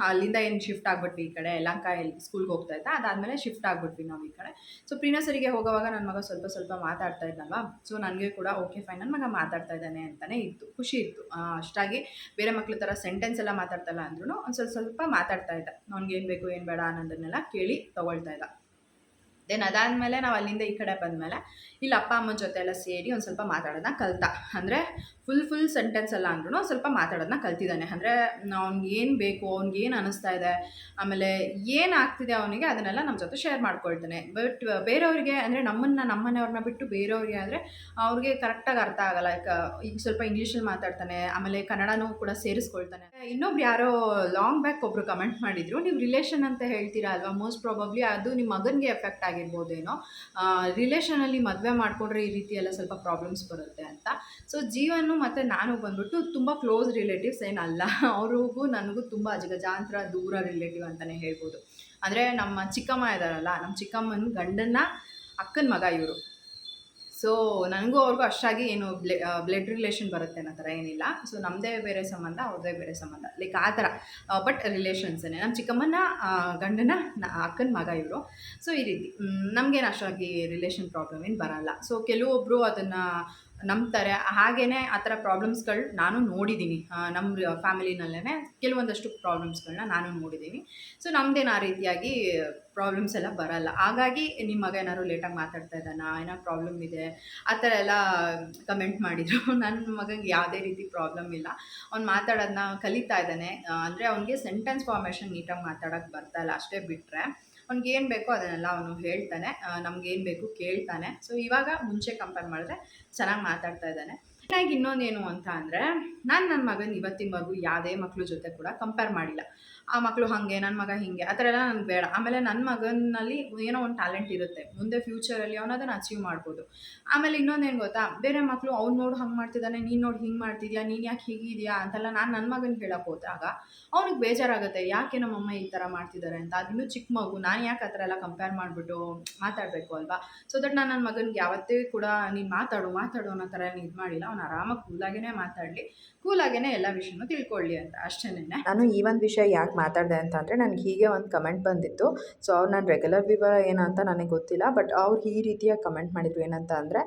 ಅಲ್ಲಿಂದ ಏನು ಶಿಫ್ಟ್ ಆಗ್ಬಿಟ್ವಿ ಈ ಕಡೆ ಯಲಹಂಕ ಎಲ್ಲಿ ಸ್ಕೂಲ್ಗೆ ಹೋಗ್ತಾ ಇದ್ದ, ಅದಾದಮೇಲೆ ಶಿಫ್ಟ್ ಆಗ್ಬಿಟ್ವಿ ನಾವು ಈ ಕಡೆ. ಸೊ ಪ್ರೀನರ್ಸರಿಗೆ ಹೋಗೋವಾಗ ನನ್ನ ಮಗ ಸ್ವಲ್ಪ ಸ್ವಲ್ಪ ಮಾತಾಡ್ತಾ ಇದ್ದಲ್ವಾ ಸೊ ನನಗೆ ಕೂಡ ಓಕೆ ಫೈನ್ ನನ್ನ ಮಗ ಮಾತಾಡ್ತಾ ಇದ್ದಾನೆ ಅಂತಲೇ ಇತ್ತು, ಖುಷಿ ಇತ್ತು. ಅಷ್ಟಾಗಿ ಬೇರೆ ಮಕ್ಳ ಥರ ಸೆಂಟೆನ್ಸ್ ಎಲ್ಲ ಮಾತಾಡ್ತಲ್ಲ ಅಂದ್ರೂ ಒಂದು ಸ್ವಲ್ಪ ಸ್ವಲ್ಪ ಮಾತಾಡ್ತಾ ಇದ್ದ. ನನಗೇನು ಬೇಕು, ಏನು ಬೇಡ ಅನ್ನೋದನ್ನೆಲ್ಲ ಕೇಳಿ ತೊಗೊಳ್ತಾ ಇದ್ದ. ದೆನ್ ಅದಾದಮೇಲೆ ನಾವು ಅಲ್ಲಿಂದ ಈ ಕಡೆ ಬಂದಮೇಲೆ ಇಲ್ಲಿ, ಅಪ್ಪ, ಅಮ್ಮನ ಜೊತೆ ಎಲ್ಲ ಸೇರಿ ಒಂದು ಸ್ವಲ್ಪ ಮಾತಾಡೋದನ್ನ ಕಲ್ತ. ಅಂದರೆ ಫುಲ್ ಫುಲ್ ಸೆಂಟೆನ್ಸ್ ಎಲ್ಲ ಅಂದ್ರೂ ಸ್ವಲ್ಪ ಮಾತಾಡೋದನ್ನ ಕಲ್ತಿದ್ದಾನೆ. ಅಂದರೆ ಅವ್ನಿಗೆ ಏನು ಬೇಕು, ಅವ್ನಿಗೆ ಏನು ಅನ್ನಿಸ್ತಾ ಇದೆ, ಆಮೇಲೆ ಏನು ಆಗ್ತಿದೆ ಅವನಿಗೆ ಅದನ್ನೆಲ್ಲ ನಮ್ಮ ಜೊತೆ ಶೇರ್ ಮಾಡ್ಕೊಳ್ತಾನೆ. ಬಟ್ ಬೇರೆಯವ್ರಿಗೆ, ಅಂದರೆ ನಮ್ಮನ್ನು, ನಮ್ಮನೆಯವ್ರನ್ನ ಬಿಟ್ಟು ಬೇರೆಯವ್ರಿಗೆ ಆದರೆ ಅವ್ರಿಗೆ ಕರೆಕ್ಟಾಗಿ ಅರ್ಥ ಆಗಲ್ಲ. ಈಗ ಸ್ವಲ್ಪ ಇಂಗ್ಲೀಷಲ್ಲಿ ಮಾತಾಡ್ತಾನೆ, ಆಮೇಲೆ ಕನ್ನಡನೂ ಕೂಡ ಸೇರಿಸ್ಕೊಳ್ತಾನೆ. ಇನ್ನೊಬ್ರು ಯಾರೋ ಲಾಂಗ್ ಬ್ಯಾಕ್ ಒಬ್ರು ಕಮೆಂಟ್ ಮಾಡಿದ್ರು, ನೀವು ರಿಲೇಷನ್ ಅಂತ ಹೇಳ್ತೀರಾ ಅಲ್ವಾ? ಮೋಸ್ಟ್ ಪ್ರಾಬಬ್ಲಿ ಅದು ನಿಮ್ಮ ಮಗನಿಗೆ ಎಫೆಕ್ಟ್ ಆಗಿರ್ಬೋದೇನೋ. ರಿಲೇಷನಲ್ಲಿ ಮದುವೆ ಮಾಡಿಕೊಂಡ್ರೆ ಈ ರೀತಿ ಎಲ್ಲ ಸ್ವಲ್ಪ ಪ್ರಾಬ್ಲಮ್ಸ್ ಬರುತ್ತೆ ಅಂತ. ಸೊ ಜೀವನು ಮತ್ತು ನಾನು ಬಂದ್ಬಿಟ್ಟು ತುಂಬ ಕ್ಲೋಸ್ ರಿಲೇಟಿವ್ಸ್ ಏನಲ್ಲ ಅವ್ರಿಗೂ ನನಗೂ ತುಂಬ ಅಜಗಜಾಂತರ ದೂರ ರಿಲೇಟಿವ್ ಅಂತಲೇ ಹೇಳ್ಬೋದು. ಅಂದರೆ ನಮ್ಮ ಚಿಕ್ಕಮ್ಮ ಇದ್ದಾರಲ್ಲ, ನಮ್ಮ ಚಿಕ್ಕಮ್ಮನ ಗಂಡನ ಅಕ್ಕನ ಮಗ ಇವರು. ಸೊ ನನಗೂ ಅವ್ರಿಗೂ ಅಷ್ಟಾಗಿ ಏನು ಬ್ಲೆ ಬ್ಲಡ್ ರಿಲೇಷನ್ ಬರುತ್ತೆ ಅನ್ನೋ ಥರ ಏನಿಲ್ಲ. ಸೊ ನಮ್ಮದೇ ಬೇರೆ ಸಂಬಂಧ ಅವ್ರದ್ದೇ ಬೇರೆ ಸಂಬಂಧ. ಲೈಕ್ ಆ ಥರ. ಬಟ್ ರಿಲೇಷನ್ಸೇ ನಮ್ಮ ಚಿಕ್ಕಮ್ಮನ ಗಂಡನ ಅಕ್ಕನ ಮಗ ಇವರು. ಸೊ ಈ ರೀತಿ. ನಮಗೇನು ಅಷ್ಟಾಗಿ ರಿಲೇಷನ್ ಪ್ರಾಬ್ಲಮ್ ಏನು ಬರಲ್ಲ. ಸೊ ಕೆಲವೊಬ್ಬರು ಅದನ್ನು ನಂಬ್ತಾರೆ. ಹಾಗೆಯೇ ಆ ಥರ ಪ್ರಾಬ್ಲಮ್ಸ್ಗಳು ನಾನು ನೋಡಿದ್ದೀನಿ. ನಮ್ಮ ಫ್ಯಾಮಿಲಿನಲ್ಲೇ ಕೆಲವೊಂದಷ್ಟು ಪ್ರಾಬ್ಲಮ್ಸ್ಗಳನ್ನ ನಾನು ನೋಡಿದ್ದೀನಿ. ಸೊ ನಮ್ಮದೇನು ಆ ರೀತಿಯಾಗಿ ಪ್ರಾಬ್ಲಮ್ಸ್ ಎಲ್ಲ ಬರಲ್ಲ. ಹಾಗಾಗಿ ನಿಮ್ಮ ಮಗ ಏನಾದ್ರು ಲೇಟಾಗಿ ಮಾತಾಡ್ತಾ ಇದ್ದಾನ? ಏನೋ ಪ್ರಾಬ್ಲಮ್ ಇದೆ? ಆ ಥರ ಎಲ್ಲ ಕಮೆಂಟ್ ಮಾಡಿದರು. ನನ್ನ ಮಗನಿಗೆ ಯಾವುದೇ ರೀತಿ ಪ್ರಾಬ್ಲಮ್ ಇಲ್ಲ. ಅವ್ನು ಮಾತಾಡೋದನ್ನ ಕಲಿತಾ ಇದ್ದಾನೆ. ಅಂದರೆ ಅವನಿಗೆ ಸೆಂಟೆನ್ಸ್ ಫಾರ್ಮೇಷನ್ ನೀಟಾಗಿ ಮಾತಾಡೋಕ್ಕೆ ಬರ್ತಾ ಇಲ್ಲ. ಅಷ್ಟೇ ಬಿಟ್ಟರೆ ಅವ್ನಿಗೆ ಏನು ಬೇಕೋ ಅದನ್ನೆಲ್ಲ ಅವನು ಹೇಳ್ತಾನೆ ನಮ್ಗೆ ಏನು ಬೇಕು ಕೇಳ್ತಾನೆ. ಸೊ ಇವಾಗ ಮುಂಚೆ ಕಂಪೇರ್ ಮಾಡಿದ್ರೆ ಚೆನ್ನಾಗಿ ಮಾತಾಡ್ತಾ ಇದ್ದಾನೆ. ಚೆನ್ನಾಗಿ ಇನ್ನೊಂದೇನು ಅಂತ ಅಂದರೆ, ನಾನು ನನ್ನ ಮಗನ ಇವತ್ತಿನವರೆಗೂ ಯಾವುದೇ ಮಕ್ಕಳ ಜೊತೆ ಕೂಡ ಕಂಪೇರ್ ಮಾಡಿಲ್ಲ. ಆ ಮಕ್ಕಳು ಹಾಗೆ ನನ್ನ ಮಗ ಹೀಗೆ, ಆ ಥರ ಎಲ್ಲ ನನಗೆ ಬೇಡ. ಆಮೇಲೆ ನನ್ನ ಮಗನಲ್ಲಿ ಏನೋ ಒಂದು ಟ್ಯಾಲೆಂಟ್ ಇರುತ್ತೆ. ಮುಂದೆ ಫ್ಯೂಚರಲ್ಲಿ ಅವನು ಅದನ್ನು ಅಚೀವ್ ಮಾಡ್ಬೋದು. ಆಮೇಲೆ ಇನ್ನೊಂದೇನು ಗೊತ್ತಾ? ಬೇರೆ ಮಕ್ಕಳು ಅವ್ನು ನೋಡು ಹಂಗೆ ಮಾಡ್ತಿದ್ದಾನೆ ನೀನು ನೋಡಿ ಹಿಂಗೆ ಮಾಡ್ತಿದ್ಯಾ, ನೀನು ಯಾಕೆ ಹೀಗಿದೆಯಾ ಅಂತೆಲ್ಲ ನಾನು ನನ್ನ ಮಗನ ಹೇಳಕ್ಕೆ ಹೋದಾಗ ಅವ್ನಿಗೆ ಬೇಜಾರಾಗುತ್ತೆ, ಯಾಕೆ ನಮ್ಮಮ್ಮ ಈ ಥರ ಮಾಡ್ತಿದ್ದಾರೆ ಅಂತ. ಅದನ್ನು ಚಿಕ್ಕ ಮಗು, ನಾನು ಯಾಕೆ ಆ ಥರ ಎಲ್ಲ ಕಂಪೇರ್ ಮಾಡಿಬಿಟ್ಟು ಮಾತಾಡಬೇಕು ಅಲ್ವಾ? ಸೊ ದಟ್ ನಾನು ನನ್ನ ಮಗನಿಗೆ ಯಾವತ್ತೇ ಕೂಡ ನೀನು ಮಾತಾಡು ಮಾತಾಡು ಅನ್ನೋ ಥರ ಏನು ಇದು ಮಾಡಿಲ್ಲ. ಅವ್ನು ಆರಾಮಾಗಿ ಕೂಲಾಗೇ ಮಾತಾಡಲಿ. ಕೂಲಾಗೇ ಎಲ್ಲ ವಿಷಯನೂ ತಿಳ್ಕೊಳ್ಳಿ ಅಂತ. ಅಷ್ಟೇನೆ. ನಾನು ಈ ಒಂದು ವಿಷಯ ಯಾಕೆ ಮಾತಾಡಿದೆ ಅಂತ ಅಂದರೆ ನನಗೆ ಹೀಗೆ ಒಂದು ಕಮೆಂಟ್ ಬಂದಿತ್ತು. ಸೊ ಅವ್ರು ನನ್ನ ರೆಗ್ಯುಲರ್ ವಿವರ ಏನಂತ ನನಗೆ ಗೊತ್ತಿಲ್ಲ ಬಟ್ ಅವ್ರು ಈ ರೀತಿಯ ಕಮೆಂಟ್ ಮಾಡಿದರು ಏನಂತ ಅಂದರೆ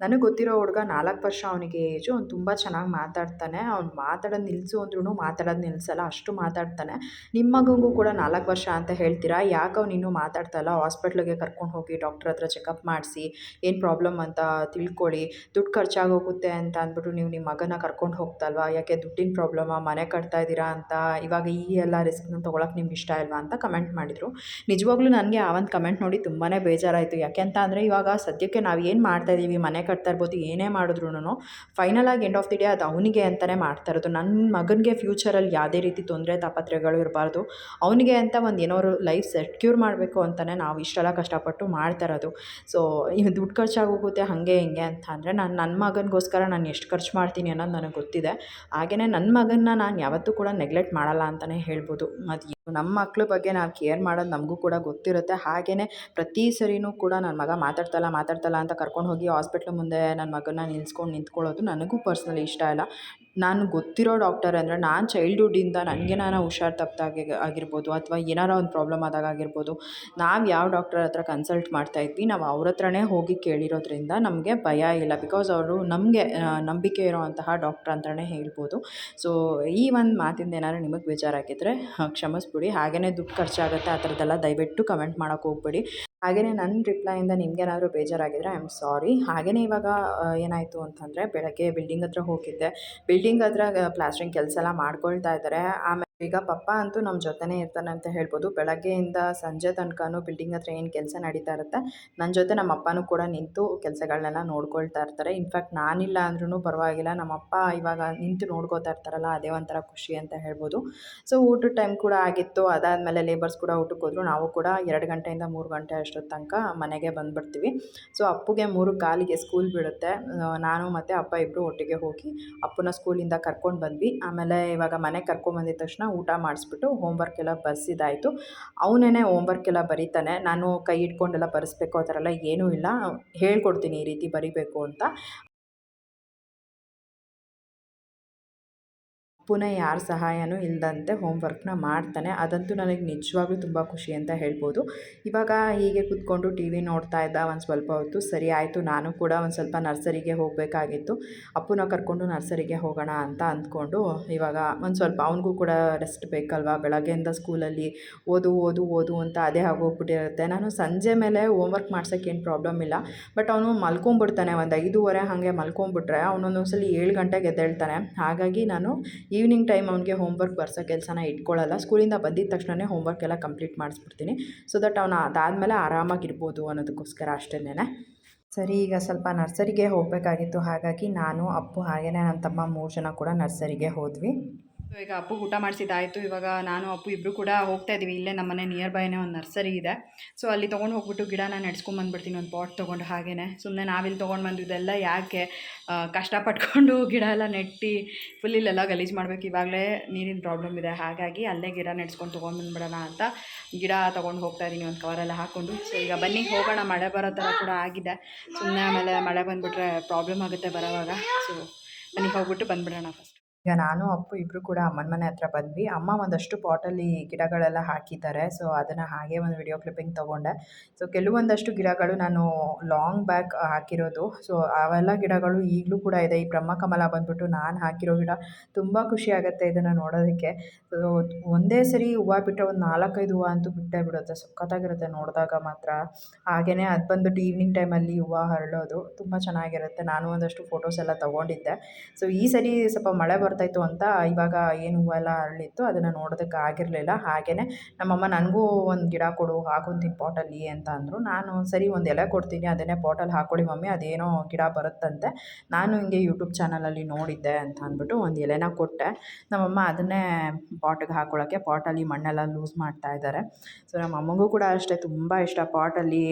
ನನಗೆ ಗೊತ್ತಿರೋ ಹುಡುಗ ನಾಲ್ಕು ವರ್ಷ ಅವನಿಗೆ ಏಜು, ಅವ್ನು ತುಂಬ ಚೆನ್ನಾಗಿ ಮಾತಾಡ್ತಾನೆ. ಅವ್ನು ಮಾತಾಡೋದು ನಿಲ್ಲಿಸು ಅಂದ್ರೂ ಮಾತಾಡೋದು ನಿಲ್ಲಿಸಲ್ಲ ಅಷ್ಟು ಮಾತಾಡ್ತಾನೆ. ನಿಮ್ಮ ಮಗನಿಗೂ ಕೂಡ ನಾಲ್ಕು ವರ್ಷ ಅಂತ ಹೇಳ್ತೀರಾ? ಯಾಕೆ ಅವ್ನು ಇನ್ನೂ ಮಾತಾಡ್ತಾ ಇಲ್ಲ? ಹಾಸ್ಪಿಟ್ಲಿಗೆ ಕರ್ಕೊಂಡು ಹೋಗಿ ಡಾಕ್ಟ್ರ್ ಹತ್ರ ಚೆಕಪ್ ಮಾಡಿಸಿ, ಏನು ಪ್ರಾಬ್ಲಮ್ ಅಂತ ತಿಳ್ಕೊಳ್ಳಿ ದುಡ್ಡು ಖರ್ಚಾಗೋಗುತ್ತೆ ಅಂತ ಅಂದ್ಬಿಟ್ಟು ನೀವು ನಿಮ್ಮ ಮಗನ ಕರ್ಕೊಂಡು ಹೋಗ್ತಲ್ವಾ? ಯಾಕೆ ದುಡ್ಡಿನ ಪ್ರಾಬ್ಲಮಾ? ಮನೆ ಕಟ್ತಾ ಇದ್ದೀರಾ ಅಂತ ಇವಾಗ ಈ ಎಲ್ಲ ರಿಸ್ಕ್ನ ತೊಗೊಳಕ್ಕೆ ನಿಮ್ಗೆ ಇಷ್ಟ ಇಲ್ವಾ ಅಂತ ಕಮೆಂಟ್ ಮಾಡಿದರು. ನಿಜವಾಗ್ಲೂ ನನಗೆ ಆ ಒಂದು ಕಮೆಂಟ್ ನೋಡಿ ತುಂಬಾ ಬೇಜಾರಾಯಿತು. ಯಾಕೆ ಅಂತ ಅಂದರೆ ಇವಾಗ ಸದ್ಯಕ್ಕೆ ನಾವು ಏನು ಮಾಡ್ತಾಯಿದ್ದೀವಿ ಮನೆ ಕಟ್ತಾ ಇರ್ಬೋದು, ಏನೇ ಮಾಡಿದ್ರೂ ಫೈನಲ್ ಆಗಿ ಎಂಡ್ ಆಫ್ ದಿ ಡೇ ಅದು ಅವನಿಗೆ ಅಂತಲೇ ಮಾಡ್ತಾ ಇರೋದು. ನನ್ನ ಮಗನಿಗೆ ಫ್ಯೂಚರಲ್ಲಿ ಯಾವುದೇ ರೀತಿ ತೊಂದರೆ ತಾಪತ್ರೆಗಳು ಇರಬಾರ್ದು, ಅವನಿಗೆ ಅಂತ ಒಂದು ಏನೋರು ಲೈಫ್ ಸೆಕ್ಯೂರ್ ಮಾಡಬೇಕು ಅಂತಲೇ ನಾವು ಇಷ್ಟೆಲ್ಲ ಕಷ್ಟಪಟ್ಟು ಮಾಡ್ತಾ ಇರೋದು. ಸೊ ಇನ್ನು ದುಡ್ಡು ಖರ್ಚಾಗೋಗುತ್ತೆ, ಹಾಗೆ ಹಿಂಗೆ ಅಂತ ಅಂದರೆ ನಾನು ನನ್ನ ಮಗನಿಗೋಸ್ಕರ ನಾನು ಎಷ್ಟು ಖರ್ಚು ಮಾಡ್ತೀನಿ ಅನ್ನೋದು ನನಗೆ ಗೊತ್ತಿದೆ. ಹಾಗೆಯೇ ನನ್ನ ಮಗನ್ನ ನಾನು ಯಾವತ್ತೂ ಕೂಡ ನೆಗ್ಲೆಕ್ಟ್ ಮಾಡಲ್ಲ ಅಂತಲೇ ಹೇಳ್ಬೋದು. ಅದು ನಮ್ಮ ಮಕ್ಳ ಬಗ್ಗೆ ನಾವು ಕೇರ್ ಮಾಡೋದು ನಮಗೂ ಕೂಡ ಗೊತ್ತಿರುತ್ತೆ. ಹಾಗೇ ಪ್ರತಿ ಸರಿನೂ ಕೂಡ ನನ್ನ ಮಗ ಮಾತಾಡ್ತಲ್ಲ ಮಾತಾಡ್ತಲ್ಲ ಅಂತ ಕರ್ಕೊಂಡು ಹೋಗಿ ಹಾಸ್ಪಿಟ್ಲ್ ಮುಂದೆ ನನ್ನ ಮಗನ್ನ ನಿಲ್ಸ್ಕೊಂಡು ನಿಂತ್ಕೊಳ್ಳೋದು ನನಗೂ ಪರ್ಸ್ನಲಿ ಇಷ್ಟ ಇಲ್ಲ. ನಾನು ಗೊತ್ತಿರೋ ಡಾಕ್ಟರ್ ಅಂದರೆ ನಾನು ಚೈಲ್ಡ್ಹುಡ್ಡಿಂದ ನಾನು ಹುಷಾರ್ ತಪ್ಪಿದಾಗೆ ಆಗಿರ್ಬೋದು ಅಥವಾ ಏನಾರ ಒಂದು ಪ್ರಾಬ್ಲಮ್ ಆದಾಗ ಆಗಿರ್ಬೋದು. ನಾವು ಯಾವ ಡಾಕ್ಟರ್ ಹತ್ರ ಕನ್ಸಲ್ಟ್ ಮಾಡ್ತಾ ಇದ್ವಿ, ನಾವು ಅವ್ರ ಹತ್ರನೇ ಹೋಗಿ ಕೇಳಿರೋದ್ರಿಂದ ನಮಗೆ ಭಯ ಇಲ್ಲ. ಬಿಕಾಸ್ ಅವರು ನಮಗೆ ನಂಬಿಕೆ ಇರೋವಂತಹ ಡಾಕ್ಟ್ರ್ ಅಂತಲೇ ಹೇಳ್ಬೋದು. ಸೊ ಈ ಒಂದು ಮಾತಿಂದ ಏನಾದ್ರು ನಿಮಗೆ ಬೇಜಾರಾಗಿದ್ದರೆ ಕ್ಷಮಿಸ್ಬಿಡಿ ಹಾಗೆಯೇ ದುಡ್ಡು ಖರ್ಚಾಗುತ್ತೆ ಆ ಥರದ್ದೆಲ್ಲ ದಯವಿಟ್ಟು ಕಮೆಂಟ್ ಮಾಡೋಕೆ ಹೋಗ್ಬೇಡಿ. ಹಾಗೆಯೇ ನನ್ನ ರಿಪ್ಲೈಯಿಂದ ನಿಮಗೇನಾದರೂ ಬೇಜಾರಾಗಿದ್ದರೆ ಐ ಆಮ್ ಸಾರಿ ಹಾಗೆಯೇ ಇವಾಗ ಏನಾಯಿತು ಅಂತಂದರೆ ಬೆಳಗ್ಗೆ ಬಿಲ್ಡಿಂಗ್ ಹತ್ರ ಹೋಗಿದ್ದೆ. ಬಿಲ್ಡಿಂಗ್ ಹತ್ರ ಪ್ಲಾಸ್ಟ್ರಿಂಗ್ ಕೆಲಸ ಎಲ್ಲ ಮಾಡ್ಕೊಳ್ತಾ ಇದ್ದಾರೆ. ಆಮೇಲೆ ಈಗ ಪಪ್ಪ ಅಂತೂ ನಮ್ಮ ಜೊತೆನೇ ಇರ್ತಾನೆ ಅಂತ ಹೇಳ್ಬೋದು. ಬೆಳಗ್ಗೆಯಿಂದ ಸಂಜೆ ತನಕನೂ ಬಿಲ್ಡಿಂಗ್ ಹತ್ರ ಏನು ಕೆಲಸ ನಡೀತಾ ಇರುತ್ತೆ ನನ್ನ ಜೊತೆ ನಮ್ಮ ಅಪ್ಪನೂ ಕೂಡ ನಿಂತು ಕೆಲಸಗಳನ್ನೆಲ್ಲ ನೋಡ್ಕೊಳ್ತಾ ಇರ್ತಾರೆ. ಇನ್ಫ್ಯಾಕ್ಟ್ ನಾನಿಲ್ಲ ಅಂದ್ರೂ ಪರವಾಗಿಲ್ಲ. ನಮ್ಮ ಅಪ್ಪ ಇವಾಗ ನಿಂತು ನೋಡ್ಕೋತಾ ಇರ್ತಾರಲ್ಲ, ಅದೇ ಒಂಥರ ಖುಷಿ ಅಂತ ಹೇಳ್ಬೋದು. ಸೊ ಊಟದ ಟೈಮ್ ಕೂಡ ಆಗಿತ್ತು. ಅದಾದಮೇಲೆ ಲೇಬರ್ಸ್ ಕೂಡ ಊಟಕ್ಕೆ ಹೋದ್ರು. ನಾವು ಕೂಡ ಎರಡು ಗಂಟೆಯಿಂದ ಮೂರು ಗಂಟೆ ಅಷ್ಟೊತ್ತು ತನಕ ಮನೆಗೆ ಬಂದುಬಿಡ್ತೀವಿ. ಸೊ ಅಪ್ಪಗೆ ಮೂರು ಕಾಲಿಗೆ ಸ್ಕೂಲ್ ಬಿಡುತ್ತೆ ನಾನು ಮತ್ತು ಅಪ್ಪ ಇಬ್ಬರು ಒಟ್ಟಿಗೆ ಹೋಗಿ ಅಪ್ಪನ ಸ್ಕೂಲಿಂದ ಕರ್ಕೊಂಡು ಬಂದ್ವಿ. ಆಮೇಲೆ ಇವಾಗ ಮನೆಗೆ ಕರ್ಕೊಂಬಂದಿದ ತಕ್ಷಣ ಊಟ ಮಾಡಿಸ್ಬಿಟ್ಟು ಹೋಮ್ವರ್ಕ್ ಎಲ್ಲ ಬರ್ಸಿದ್ದಾಯಿತು ಅವನೇ ಹೋಮ್ವರ್ಕ್ ಎಲ್ಲ ಬರೀತಾನೆ. ನಾನು ಕೈ ಇಟ್ಕೊಂಡೆಲ್ಲ ಬರೆಸ್ಬೇಕು, ಆ ಥರ ಎಲ್ಲ ಏನೂ ಇಲ್ಲ. ಹೇಳ್ಕೊಡ್ತೀನಿ ಈ ರೀತಿ ಬರಿಬೇಕು ಅಂತ. ಪುನಃ ಯಾರ ಸಹಾಯನೂ ಇಲ್ಲದಂತೆ ಹೋಮ್ವರ್ಕ್ನ ಮಾಡ್ತಾನೆ. ಅದಂತೂ ನನಗೆ ನಿಜವಾಗ್ಲೂ ತುಂಬ ಖುಷಿ ಅಂತ ಹೇಳ್ಬೋದು. ಇವಾಗ ಹೀಗೆ ಕೂತ್ಕೊಂಡು ಟಿ ವಿ ನೋಡ್ತಾ ಇದ್ದ ಒಂದು ಸ್ವಲ್ಪ ಹೊತ್ತು, ಸರಿ ಆಯಿತು, ನಾನು ಕೂಡ ಒಂದು ಸ್ವಲ್ಪ ನರ್ಸರಿಗೆ ಹೋಗಬೇಕಾಗಿತ್ತು. ಅಪ್ಪನ ಕರ್ಕೊಂಡು ನರ್ಸರಿಗೆ ಹೋಗೋಣ ಅಂತ ಅಂದ್ಕೊಂಡು ಇವಾಗ ಒಂದು ಸ್ವಲ್ಪ ಅವನಿಗೂ ಕೂಡ ರೆಸ್ಟ್ ಬೇಕಲ್ವಾ? ಬೆಳಗ್ಗೆಯಿಂದ ಸ್ಕೂಲಲ್ಲಿ ಓದು ಓದು ಓದು ಅಂತ ಅದೇ ಆಗೋಗ್ಬಿಟ್ಟಿರುತ್ತೆ. ನಾನು ಸಂಜೆ ಮೇಲೆ ಹೋಮ್ವರ್ಕ್ ಮಾಡ್ಸೋಕ್ಕೆ ಏನು ಪ್ರಾಬ್ಲಮ್ ಇಲ್ಲ. ಬಟ್ ಅವನು ಮಲ್ಕೊಂಬಿಡ್ತಾನೆ ಒಂದು ಐದೂವರೆ ಹಾಗೆ ಮಲ್ಕೊಂಬಿಟ್ರೆ ಅವನೊಂದೊಂದು ಸಲ ಏಳು ಗಂಟೆಗೆ ಎದ್ದೇಳ್ತಾನೆ. ಹಾಗಾಗಿ ನಾನು ಈವ್ನಿಂಗ್ ಟೈಮ್ ಅವ್ನಿಗೆ ಹೋಮ್ವರ್ಕ್ ಬರ್ಸೋ ಕೆಲಸನ ಇಟ್ಕೊಳ್ಳಲ್ಲ ಸ್ಕೂಲಿಂದ ಬಂದಿದ್ದ ತಕ್ಷಣವೇ ಹೋಮ್ವರ್ಕ್ ಎಲ್ಲ ಕಂಪ್ಲೀಟ್ ಮಾಡಿಸ್ಬಿಡ್ತೀನಿ. ಸೊ ದಟ್ ಅವನು ಅದಾದಮೇಲೆ ಆರಾಮಾಗಿರ್ಬೋದು ಅನ್ನೋದಕ್ಕೋಸ್ಕರ ಅಷ್ಟೇ ಸರಿ, ಈಗ ಸ್ವಲ್ಪ ನರ್ಸರಿಗೆ ಹೋಗಬೇಕಾಗಿತ್ತು. ಹಾಗಾಗಿ ನಾನು, ಅಪ್ಪು ಹಾಗೆಯೇ ನನ್ನ ತಮ್ಮ ಮೂರು ಜನ ಕೂಡ ನರ್ಸರಿಗೆ ಹೋದ್ವಿ. ಸೊ, ಈಗ ಅಪ್ಪು ಊಟ ಮಾಡಿಸಿದ್ದಾಯಿತು. ಇವಾಗ ನಾನು, ಅಪ್ಪು ಇಬ್ಬರು ಕೂಡ ಹೋಗ್ತಾ ಇದ್ದೀವಿ ಇಲ್ಲೇ ನಮ್ಮ ಮನೆ ನಿಯರ್ ಬೈನೇ ಒಂದು ನರ್ಸರಿ ಇದೆ. ಸೊ, ಅಲ್ಲಿ ತೊಗೊಂಡು ಹೋಗ್ಬಿಟ್ಟು ಗಿಡನ ನೆಡ್ಸ್ಕೊಂಬಂದ್ಬಿಡ್ತೀನಿ ಒಂದು ಪಾಟ್ ತೊಗೊಂಡು ಹಾಗೇ ಸುಮ್ಮನೆ ನಾವಿಲ್ಲಿ ತೊಗೊಂಡು ಬಂದು ಇದೆಲ್ಲ ಯಾಕೆ ಕಷ್ಟಪಟ್ಕೊಂಡು ಗಿಡ ಎಲ್ಲ ನೆಟ್ಟಿ ಫುಲ್ ಇಲ್ಲೆಲ್ಲ ಗಲೀಜು ಮಾಡಬೇಕು. ಇವಾಗಲೇ ನೀರಿನ ಪ್ರಾಬ್ಲಮ್ ಇದೆ. ಹಾಗಾಗಿ ಅಲ್ಲೇ ಗಿಡ ನೆಡ್ಸ್ಕೊಂಡು ತೊಗೊಂಡು ಬಂದುಬಿಡೋಣ ಅಂತ ಗಿಡ ತೊಗೊಂಡು ಹೋಗ್ತಾ ಇದ್ದೀನಿ ಒಂದು ಕವರೆಲ್ಲ ಹಾಕ್ಕೊಂಡು ಸೊ ಈಗ ಬನ್ನಿ, ಹೋಗೋಣ. ಮಳೆ ಬರೋ ಥರ ಕೂಡ ಆಗಿದೆ. ಸುಮ್ಮನೆ ಆಮೇಲೆ ಮಳೆ ಬಂದುಬಿಟ್ರೆ ಪ್ರಾಬ್ಲಮ್ ಆಗುತ್ತೆ ಬರೋವಾಗ. ಸೊ ಬನ್ನಿ, ಹೋಗ್ಬಿಟ್ಟು ಬಂದುಬಿಡೋಣ ಫಸ್ಟ್ ಈಗ ನಾನು, ಅಪ್ಪು ಇಬ್ಬರು ಕೂಡ ಅಮ್ಮನ ಮನೆ ಹತ್ರ ಬಂದ್ವಿ. ಅಮ್ಮ ಒಂದಷ್ಟು ಪಾಟಲ್ಲಿ ಗಿಡಗಳೆಲ್ಲ ಹಾಕಿದ್ದಾರೆ. ಸೊ, ಅದನ್ನು ಹಾಗೆ ಒಂದು ವಿಡಿಯೋ ಕ್ಲಿಪ್ಪಿಂಗ್ ತೊಗೊಂಡೆ. ಸೊ, ಕೆಲವೊಂದಷ್ಟು ಗಿಡಗಳು ನಾನು ಲಾಂಗ್ ಬ್ಯಾಕ್ ಹಾಕಿರೋದು. ಸೊ, ಅವೆಲ್ಲ ಗಿಡಗಳು ಈಗಲೂ ಕೂಡ ಇದೆ. ಈ ಬ್ರಹ್ಮಕಮಲ ಬಂದ್ಬಿಟ್ಟು ನಾನು ಹಾಕಿರೋ ಗಿಡ ತುಂಬ ಖುಷಿ ಆಗುತ್ತೆ ಇದನ್ನು ನೋಡೋದಕ್ಕೆ. ಸೊ, ಒಂದೇ ಸರಿ ಹೂವು ಬಿಟ್ಟರೆ ಒಂದು ನಾಲ್ಕೈದು ಹೂವು ಅಂತೂ ಬಿಟ್ಟೇ ಬಿಡುತ್ತೆ. ಸಖತ್ತಾಗಿರುತ್ತೆ ನೋಡಿದಾಗ ಮಾತ್ರ. ಹಾಗೆಯೇ ಅದು ಬಂದ್ಬಿಟ್ಟು ಈವ್ನಿಂಗ್ ಟೈಮಲ್ಲಿ ಹೂವು ಹರಳೋದು ತುಂಬ ಚೆನ್ನಾಗಿರುತ್ತೆ. ನಾನು ಒಂದಷ್ಟು ಫೋಟೋಸ್ ಎಲ್ಲ ತೊಗೊಂಡಿದ್ದೆ. ಸೊ, ಈ ಸರಿ ಸ್ವಲ್ಪ ಮಳೆ ಬರ್ತಾಯಿತ್ತು ಅಂತ ಇವಾಗ ಏನು ಹೂವೆಲ್ಲ ಅರಳಿತ್ತು, ಅದನ್ನು ನೋಡೋದಕ್ಕೆ ಆಗಿರಲಿಲ್ಲ. ಹಾಗೆಯೇ ನಮ್ಮಮ್ಮ, ನನಗೂ ಒಂದು ಗಿಡ ಕೊಡು ಹಾಕೊಂತೀನಿ ಪಾಟಲ್ಲಿ ಅಂತ ಅಂದರು. ನಾನು, ಸರಿ, ಒಂದು ಎಲೆ ಕೊಡ್ತೀನಿ, ಅದನ್ನೇ ಪಾಟಲ್ಲಿ ಹಾಕ್ಕೊಳ್ಳಿ ಮಮ್ಮಿ, ಅದೇನೋ ಗಿಡ ಬರುತ್ತಂತೆ. ನಾನು ಹಿಂಗೆ ಯೂಟ್ಯೂಬ್ ಚಾನಲಲ್ಲಿ ನೋಡಿದ್ದೆ ಅಂತ ಅಂದ್ಬಿಟ್ಟು ಒಂದು ಎಲೆನ ಕೊಟ್ಟೆ. ನಮ್ಮಮ್ಮ ಅದನ್ನೇ ಪಾಟಿಗೆ ಹಾಕ್ಕೊಳ್ಳೋಕ್ಕೆ ಪಾಟಲ್ಲಿ ಮಣ್ಣೆಲ್ಲ ಲೂಸ್ ಮಾಡ್ತಾ ಇದ್ದಾರೆ. ಸೊ, ನಮ್ಮಮ್ಮಗೂ ಕೂಡ ಅಷ್ಟೇ, ತುಂಬ ಇಷ್ಟ. ಪಾಟಲ್ಲಿ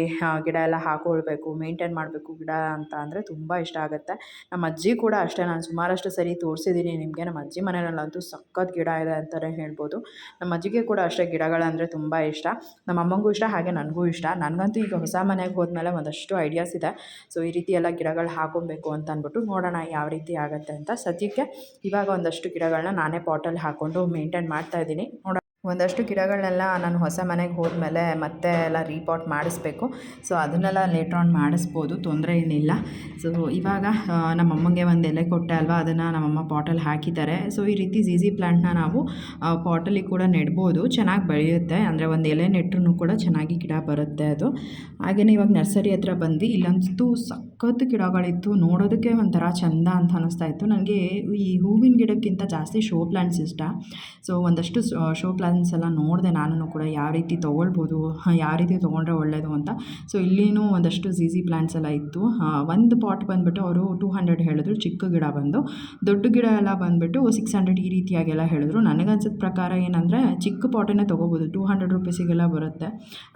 ಗಿಡ ಎಲ್ಲ ಹಾಕ್ಕೊಳ್ಬೇಕು ಮೇಂಟೈನ್ ಮಾಡಬೇಕು ಗಿಡ ಅಂತ ಅಂದರೆ ತುಂಬ ಇಷ್ಟ ಆಗುತ್ತೆ. ನಮ್ಮ ಅಜ್ಜಿ ಕೂಡ ಅಷ್ಟೇ, ನಾನು ಸುಮಾರಷ್ಟು ಸರಿ ತೋರಿಸಿದ್ದೀನಿ ನಮ್ಮ ಅಜ್ಜಿ ಮನೆಯಲ್ಲಂತೂ ಸಖತ್ ಗಿಡ ಇದೆ ಅಂತಲೇ ಹೇಳ್ಬೋದು. ನಮ್ಮ ಅಜ್ಜಿಗೆ ಕೂಡ ಅಷ್ಟೇ ಗಿಡಗಳಂದರೆ ತುಂಬ ಇಷ್ಟ. ನಮ್ಮ ಅಮ್ಮಂಗೂ ಇಷ್ಟ, ಹಾಗೆ ನನಗೂ ಇಷ್ಟ. ನನಗಂತೂ ಈಗ ಹೊಸ ಮನೆಗೆ ಹೋದ್ಮೇಲೆ ಒಂದಷ್ಟು ಐಡಿಯಾಸ್ ಇದೆ. ಸೊ ಈ ರೀತಿ ಎಲ್ಲ ಗಿಡಗಳು ಹಾಕೊಬೇಕು ಅಂತ ಅಂದ್ಬಿಟ್ಟು ನೋಡೋಣ ಯಾವ ರೀತಿ ಆಗುತ್ತೆ ಅಂತ. ಸದ್ಯಕ್ಕೆ ಇವಾಗ ಒಂದಷ್ಟು ಗಿಡಗಳನ್ನ ನಾನೇ ಪಾಟಲ್ಲಿ ಹಾಕ್ಕೊಂಡು ಮೇಂಟೈನ್ ಮಾಡ್ತಾಯಿದ್ದೀನಿ ನೋಡೋಣ. ಒಂದಷ್ಟು ಗಿಡಗಳನ್ನೆಲ್ಲ ನಾನು ಹೊಸ ಮನೆಗೆ ಹೋದ್ಮೇಲೆ ಮತ್ತೆ ಎಲ್ಲ ರೀಪಾಟ್ ಮಾಡಿಸ್ಬೇಕು. ಸೊ ಅದನ್ನೆಲ್ಲ ಲೇಟ್ರ್ ಆನ್ ಮಾಡಿಸ್ಬೋದು, ತೊಂದರೆ ಏನಿಲ್ಲ. ಸೊ ಇವಾಗ ನಮ್ಮಮ್ಮಗೆ ಒಂದು ಎಲೆ ಕೊಟ್ಟೆ ಅಲ್ವಾ, ಅದನ್ನು ನಮ್ಮಮ್ಮ ಪಾಟಲ್ಲಿ ಹಾಕಿದ್ದಾರೆ. ಸೊ ಈ ರೀತಿ ಝೀಝಿ ಪ್ಲ್ಯಾಂಟ್ನ ನಾವು ಪಾಟಲ್ಲಿ ಕೂಡ ನೆಡ್ಬೋದು. ಚೆನ್ನಾಗಿ ಬೆಳೆಯುತ್ತೆ. ಅಂದರೆ ಒಂದು ಎಲೆ ನೆಟ್ರೂ ಕೂಡ ಚೆನ್ನಾಗಿ ಗಿಡ ಬರುತ್ತೆ ಅದು. ಹಾಗೆಯೇ ಇವಾಗ ನರ್ಸರಿ ಹತ್ರ ಬಂದು ಇಲ್ಲಂತೂ ಸಖತ್ತು ಗಿಡಗಳಿತ್ತು. ನೋಡೋದಕ್ಕೆ ಒಂಥರ ಚಂದ ಅಂತ ಅನ್ನಿಸ್ತಾ ಇತ್ತು. ನನಗೆ ಈ ಹೂವಿನ ಗಿಡಕ್ಕಿಂತ ಜಾಸ್ತಿ ಶೋ ಪ್ಲ್ಯಾಂಟ್ಸ್ ಇಷ್ಟ. ಸೊ ಒಂದಷ್ಟು ಶೋ ಎಲ್ಲ ನೋಡಿದೆ ನಾನು ಕೂಡ ಯಾವ ರೀತಿ ತೊಗೊಳ್ಬೋದು ಯಾವ ರೀತಿ ತೊಗೊಂಡ್ರೆ ಒಳ್ಳೆಯದು ಅಂತ. ಸೊ ಇಲ್ಲಿನೂ ಒಂದಷ್ಟು ಝೀಝಿ ಪ್ಲ್ಯಾಂಟ್ಸ್ ಎಲ್ಲ ಇತ್ತು. ಒಂದು ಪಾಟ್ ಬಂದುಬಿಟ್ಟು ಅವರು ಟೂ ಹಂಡ್ರೆಡ್ ಹೇಳಿದ್ರು, ಚಿಕ್ಕ ಗಿಡ ಬಂದು. ದೊಡ್ಡ ಗಿಡ ಎಲ್ಲ ಬಂದುಬಿಟ್ಟು ಸಿಕ್ಸ್ ಹಂಡ್ರೆಡ್ ಈ ರೀತಿಯಾಗೆಲ್ಲ ಹೇಳಿದ್ರು. ನನಗನ್ಸಿದ ಪ್ರಕಾರ ಏನಂದರೆ ಚಿಕ್ಕ ಪಾಟನ್ನೇ ತೊಗೋಬೋದು. ಟೂ ಹಂಡ್ರೆಡ್ ರುಪೀಸಿಗೆಲ್ಲ ಬರುತ್ತೆ.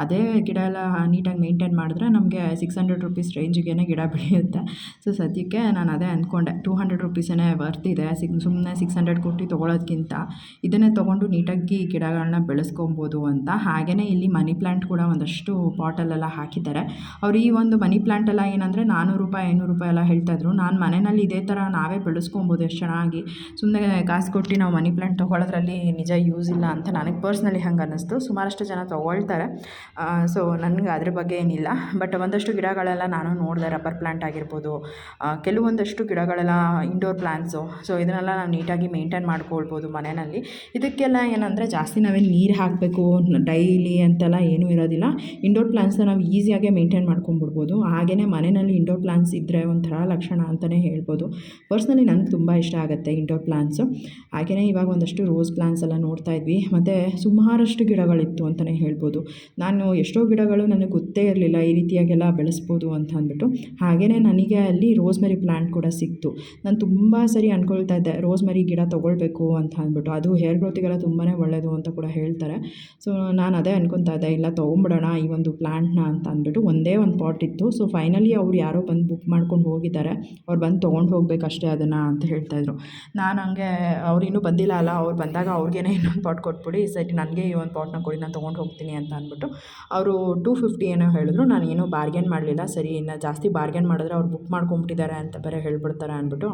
ಅದೇ ಗಿಡ ಎಲ್ಲ ನೀಟಾಗಿ ಮೇಂಟೈನ್ ಮಾಡಿದ್ರೆ ನಮಗೆ ಸಿಕ್ಸ್ ಹಂಡ್ರೆಡ್ ರುಪೀಸ್ ರೇಂಜಿಗೆ ಗಿಡ ಬೆಳೆಯುತ್ತೆ. ಸೊ ಸದ್ಯಕ್ಕೆ ನಾನು ಅದೇ ಅಂದ್ಕೊಂಡೆ ಟೂ ಹಂಡ್ರೆಡ್ ರುಪೀಸೇ ವರ್ತಿದೆ ಸಿಕ್ ಸುಮ್ಮನೆ ಸಿಕ್ಸ್ ಹಂಡ್ರೆಡ್ ಕೊಟ್ಟು ತೊಗೊಳೋದ್ಕಿಂತ. ಇದನ್ನೇ ತೊಗೊಂಡು ನೀಟಾಗಿ ಗಿಡಗಳನ್ನ ಬೆಳೆಸ್ಕೊಬೋದು ಅಂತ. ಹಾಗೆಯೇ ಇಲ್ಲಿ ಮನಿ ಪ್ಲ್ಯಾಂಟ್ ಕೂಡ ಒಂದಷ್ಟು ಪಾಟಲ್ಲೆಲ್ಲ ಹಾಕಿದ್ದಾರೆ. ಅವ್ರು ಈ ಒಂದು ಮನಿ ಪ್ಲ್ಯಾಂಟ್ ಎಲ್ಲ ಏನಂದರೆ ನಾನ್ನೂರು ರೂಪಾಯಿ, ಐನೂರು ರೂಪಾಯಿ ಎಲ್ಲ ಹೇಳ್ತಾಯಿದ್ರು ನಾನು ಮನೆಯಲ್ಲಿ ಇದೇ ಥರ ನಾವೇ ಬೆಳೆಸ್ಕೊಬೋದು ಎಷ್ಟು ಚೆನ್ನಾಗಿ. ಸುಮ್ಮನೆ ಕಾಸು ಕೊಟ್ಟು ನಾವು ಮನಿ ಪ್ಲ್ಯಾಂಟ್ ತೊಗೊಳೋದ್ರಲ್ಲಿ ನಿಜ ಯೂಸ್ ಇಲ್ಲ ಅಂತ ನನಗೆ ಪರ್ಸ್ನಲಿ ಹಂಗೆ ಅನ್ನಿಸ್ತು. ಸುಮಾರಷ್ಟು ಜನ ತೊಗೊಳ್ತಾರೆ. ಸೊ ನನಗೆ ಅದ್ರ ಬಗ್ಗೆ ಏನಿಲ್ಲ. ಬಟ್ ಒಂದಷ್ಟು ಗಿಡಗಳೆಲ್ಲ ನಾನು ನೋಡಿದೆ ರಬ್ಬರ್ ಪ್ಲ್ಯಾಂಟ್ ಆಗಿರ್ಬೋದು ಕೆಲವೊಂದಷ್ಟು ಗಿಡಗಳೆಲ್ಲ ಇಂಡೋರ್ ಪ್ಲ್ಯಾಂಟ್ಸು ಸೊ ಇದನ್ನೆಲ್ಲ ನಾವು ನೀಟಾಗಿ ಮೇಂಟೈನ್ ಮಾಡ್ಕೊಳ್ಬೋದು ಮನೆಯಲ್ಲಿ. ಇದಕ್ಕೆಲ್ಲ ಏನಂದರೆ ಜಾಸ್ತಿ ನಾವೇನು ನೀರು ಹಾಕಬೇಕು ಡೈಲಿ ಅಂತೆಲ್ಲ ಏನೂ ಇರೋದಿಲ್ಲ. ಇಂಡೋರ್ ಪ್ಲಾಂಟ್ಸ್ನ ನಾವು ಈಸಿಯಾಗೆ ಮೇಂಟೈನ್ ಮಾಡ್ಕೊಂಬಿಡ್ಬೋದು ಹಾಗೆಯೇ ಮನೆಯಲ್ಲಿ ಇಂಡೋರ್ ಪ್ಲಾಂಟ್ಸ್ ಇದ್ದರೆ ಒಂಥರ ಲಕ್ಷಣ ಅಂತಲೇ ಹೇಳ್ಬೋದು. ಪರ್ಸ್ನಲಿ ನನಗೆ ತುಂಬ ಇಷ್ಟ ಆಗುತ್ತೆ ಇಂಡೋರ್ ಪ್ಲಾಂಟ್ಸು ಹಾಗೆಯೇ ಇವಾಗ ಒಂದಷ್ಟು ರೋಸ್ ಪ್ಲಾಂಟ್ಸ್ ಎಲ್ಲ ನೋಡ್ತಾ ಇದ್ವಿ. ಮತ್ತು ಸುಮಾರಷ್ಟು ಗಿಡಗಳಿತ್ತು ಅಂತಲೇ ಹೇಳ್ಬೋದು. ನಾನು ಎಷ್ಟೋ ಗಿಡಗಳು ನನಗೆ ಗೊತ್ತೇ ಇರಲಿಲ್ಲ ಈ ರೀತಿಯಾಗೆಲ್ಲ ಬೆಳೆಸ್ಬೋದು ಅಂತ ಅಂದ್ಬಿಟ್ಟು. ಹಾಗೆಯೇ ನನಗೆ ಅಲ್ಲಿ ರೋಸ್ಮೆರಿ ಪ್ಲಾಂಟ್ ಕೂಡ ಸಿಕ್ತು. ನಾನು ತುಂಬ ಸರಿ ಅಂದ್ಕೊಳ್ತಾ ಇದ್ದೆ ರೋಸ್ಮೆರಿ ಗಿಡ ತೊಗೊಳ್ಬೇಕು ಅಂತ ಅಂದ್ಬಿಟ್ಟು. ಅದು ಹೇರ್ ಗ್ರೋತಿಗೆಲ್ಲ ತುಂಬಾ ಒಳ್ಳೆಯದು ಅಂತ ಕೂಡ ಹೇಳ್ತಾರೆ. ಸೊ ನಾನು ಅದೇ ಅನ್ಕೊತಾ ಇದ್ದೆ, ಇಲ್ಲ ತೊಗೊಂಬಿಡೋಣ ಈ ಒಂದು ಪ್ಲ್ಯಾಂಟ್ನ ಅಂತ ಅಂದ್ಬಿಟ್ಟು ಒಂದೇ ಒಂದು ಪಾಟ್ ಇತ್ತು. ಸೊ ಫೈನಲಿ ಅವ್ರು ಯಾರೋ ಬಂದು ಬುಕ್ ಮಾಡ್ಕೊಂಡು ಹೋಗಿದ್ದಾರೆ. ಅವ್ರು ಬಂದು ತೊಗೊಂಡು ಹೋಗಬೇಕಷ್ಟೇ ಅದನ್ನು ಅಂತ ಹೇಳ್ತಾಯಿದ್ರು ನಾನು ಹಂಗೆ, ಅವ್ರು ಇನ್ನೂ ಬಂದಿಲ್ಲ ಅಲ್ಲ, ಅವ್ರು ಬಂದಾಗ ಅವ್ರಿಗೇನೆ ಇನ್ನೊಂದು ಪಾಟ್ ಕೊಟ್ಬಿಡಿ. ಸರಿ ನನಗೆ ಈ ಒಂದು ಪಾಟ್ನ ಕೊಡಿ, ನಾನು ತೊಗೊಂಡು ಹೋಗ್ತೀನಿ ಅಂತ ಅಂದ್ಬಿಟ್ಟು ಅವರು ಟೂ ಫಿಫ್ಟಿ ಏನೋ ಹೇಳಿದ್ರು. ನಾನು ಏನೂ ಬಾರ್ಗೇನ್ ಮಾಡಲಿಲ್ಲ. ಸರಿ, ಇನ್ನು ಜಾಸ್ತಿ ಬಾರ್ಗೇನ್ ಮಾಡಿದ್ರೆ ಅವ್ರು ಬುಕ್ ಮಾಡ್ಕೊಂಬಿಟ್ಟಿದ್ದಾರೆ ಅಂತ ಬೇರೆ ಹೇಳ್ಬಿಡ್ತಾರೆ ಅಂದ್ಬಿಟ್ಟು,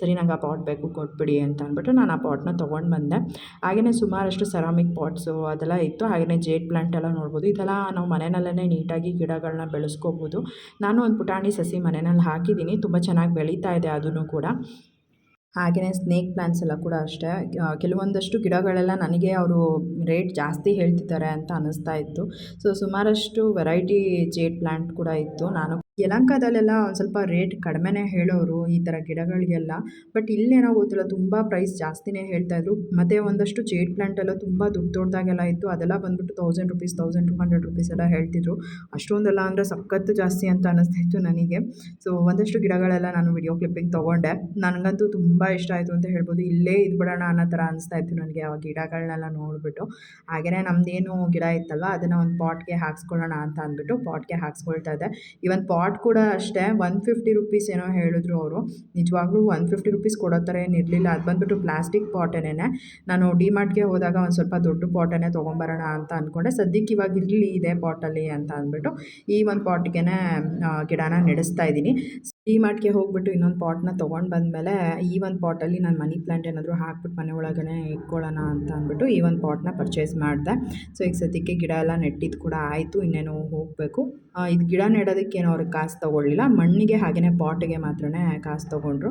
ಸರಿ, ನಂಗೆ ಆ ಪಾಟ್ ಬೇಕು, ಕೊಟ್ಬಿಡಿ ಅಂತ ಅಂದ್ಬಿಟ್ಟು ನಾನು ಆ ಪಾಟ್ನ ತೊಗೊಂಡು ಬಂದೆ. ಹಾಗೆಯೇ ಸುಮಾರಷ್ಟು ಸೆರಾಮಿಕ್ ಪಾಟ್ಸು ಅದೆಲ್ಲ ಇತ್ತು. ಹಾಗೆಯೇ ಜೇಡ್ ಪ್ಲ್ಯಾಂಟ್ ಎಲ್ಲ ನೋಡ್ಬೋದು. ಇದೆಲ್ಲ ನಾವು ಮನೆಯಲ್ಲೇ ನೀಟಾಗಿ ಗಿಡಗಳನ್ನ ಬೆಳೆಸ್ಕೋಬೋದು. ನಾನು ಒಂದು ಪುಟಾಣಿ ಸಸಿ ಮನೆಯಲ್ಲಿ ಹಾಕಿದ್ದೀನಿ. ತುಂಬ ಚೆನ್ನಾಗಿ ಬೆಳೀತಾ ಇದೆ ಅದೂ ಕೂಡ. ಹಾಗೆಯೇ ಸ್ನೇಕ್ ಪ್ಲಾಂಟ್ಸ್ ಎಲ್ಲ ಕೂಡ ಅಷ್ಟೇ. ಕೆಲವೊಂದಷ್ಟು ಗಿಡಗಳೆಲ್ಲ ನನಗೆ ಅವರು ರೇಟ್ ಜಾಸ್ತಿ ಹೇಳ್ತಿದ್ದಾರೆ ಅಂತ ಅನ್ನಿಸ್ತಾ ಇತ್ತು. ಸೊ ಸುಮಾರಷ್ಟು ವೆರೈಟಿ ಜೇಡ್ ಪ್ಲ್ಯಾಂಟ್ ಕೂಡ ಇತ್ತು. ನಾನು ಯಲಹಂಕದಲ್ಲೆಲ್ಲ ಒಂದು ಸ್ವಲ್ಪ ರೇಟ್ ಕಡಿಮೆನೇ ಹೇಳೋರು ಈ ಥರ ಗಿಡಗಳಿಗೆಲ್ಲ. ಬಟ್ ಇಲ್ಲೇನೋ ಗೊತ್ತಿಲ್ಲ, ತುಂಬ ಪ್ರೈಸ್ ಜಾಸ್ತಿನೇ ಹೇಳ್ತಾಯಿದ್ರು ಮತ್ತು ಒಂದಷ್ಟು ಜೇಡ್ ಪ್ಲಾಂಟ್ ಎಲ್ಲ ತುಂಬ ದುಡ್ಡು ದೊಡ್ಡದಾಗೆಲ್ಲ ಇತ್ತು. ಅದೆಲ್ಲ ಬಂದ್ಬಿಟ್ಟು thousand rupees thousand two hundred rupees ಎಲ್ಲ ಹೇಳ್ತಿದ್ರು. ಅಷ್ಟೊಂದೆಲ್ಲ ಅಂದರೆ ಸಖತ್ತು ಜಾಸ್ತಿ ಅಂತ ಅನ್ನಿಸ್ತಿತ್ತು ನನಗೆ. ಸೊ ಒಂದಷ್ಟು ಗಿಡಗಳೆಲ್ಲ ನಾನು ವಿಡಿಯೋ ಕ್ಲಿಪ್ಪಿಂಗ್ ತೊಗೊಂಡೆ. ನನಗಂತೂ ತುಂಬ ಇಷ್ಟ ಆಯಿತು ಅಂತ ಹೇಳ್ಬೋದು. ಇಲ್ಲೇ ಇದ್ಬಿಡೋಣ ಅನ್ನೋ ಥರ ಅನಿಸ್ತಾ ಇತ್ತು ನನಗೆ ಆ ಗಿಡಗಳನ್ನೆಲ್ಲ ನೋಡಿಬಿಟ್ಟು. ಹಾಗೆಯೇ ನಮ್ಮದೇನು ಗಿಡ ಇತ್ತಲ್ವ, ಅದನ್ನು ಒಂದು ಪಾಟ್ಗೆ ಹಾಕ್ಸ್ಕೊಳ್ಳೋಣ ಅಂತ ಅಂದ್ಬಿಟ್ಟು ಪಾಟ್ಗೆ ಹಾಕ್ಸ್ಕೊಳ್ತಾ ಇದ್ದೆ. ಒಂದು ಪಾಟ್ ಕೂಡ ಅಷ್ಟೇ ಒನ್ ಫಿಫ್ಟಿ ರುಪೀಸ್ ಏನೋ ಹೇಳಿದ್ರು ಅವರು. ನಿಜವಾಗ್ಲೂ ಒನ್ ಫಿಫ್ಟಿ ರುಪೀಸ್ ಕೊಡೋ ಥರ ಏನಿರಲಿಲ್ಲ ಅದು ಬಂದುಬಿಟ್ಟು ಪ್ಲಾಸ್ಟಿಕ್ ಪಾಟೇನೆ ನಾನು ಡಿಮಾರ್ಟ್ಗೆ ಹೋದಾಗ ಒಂದು ಸ್ವಲ್ಪ ದೊಡ್ಡ ಪಾಟನ್ನೇ ತೊಗೊಂಬರೋಣ ಅಂತ ಅಂದ್ಕೊಂಡೆ ಸದ್ಯಕ್ಕೆ ಇವಾಗ ಇರಲಿ ಇದೆ ಪಾಟಲ್ಲಿ ಅಂತ ಅಂದ್ಬಿಟ್ಟು ಈ ಒಂದು ಪಾಟ್ಗೆ ಗಿಡನ ನೆಡೆಸ್ತಾ ಇದ್ದೀನಿ. ಡಿಮಾರ್ಟ್ಗೆ ಹೋಗ್ಬಿಟ್ಟು ಇನ್ನೊಂದು ಪಾಟ್ನ ತೊಗೊಂಡು ಬಂದಮೇಲೆ ಈ ಒಂದು ಪಾಟಲ್ಲಿ ನಾನು ಮನಿ ಪ್ಲ್ಯಾಂಟ್ ಏನಾದರೂ ಹಾಕ್ಬಿಟ್ಟು ಮನೆ ಒಳಗೇ ಇಟ್ಕೊಳ್ಳೋಣ ಅಂತ ಅಂದ್ಬಿಟ್ಟು ಈ ಒಂದು ಪಾಟ್ನ ಪರ್ಚೇಸ್ ಮಾಡಿದೆ. ಸೊ ಈಗ ಸದ್ಯಕ್ಕೆ ಗಿಡ ಎಲ್ಲ ನೆಟ್ಟಿದ್ದು ಕೂಡ ಆಯಿತು, ಇನ್ನೇನು ಹೋಗಬೇಕು. ಇದು ಗಿಡ ನೆಡೋದಕ್ಕೇನು ಅವ್ರಿಗೆ ಕಾಸು ತೊಗೊಳ್ಳಿಲ್ಲ. ಮಣ್ಣಿಗೆ ಹಾಗೆಯೇ ಪಾಟಿಗೆ ಮಾತ್ರ ಕಾಸು ತೊಗೊಂಡ್ರು.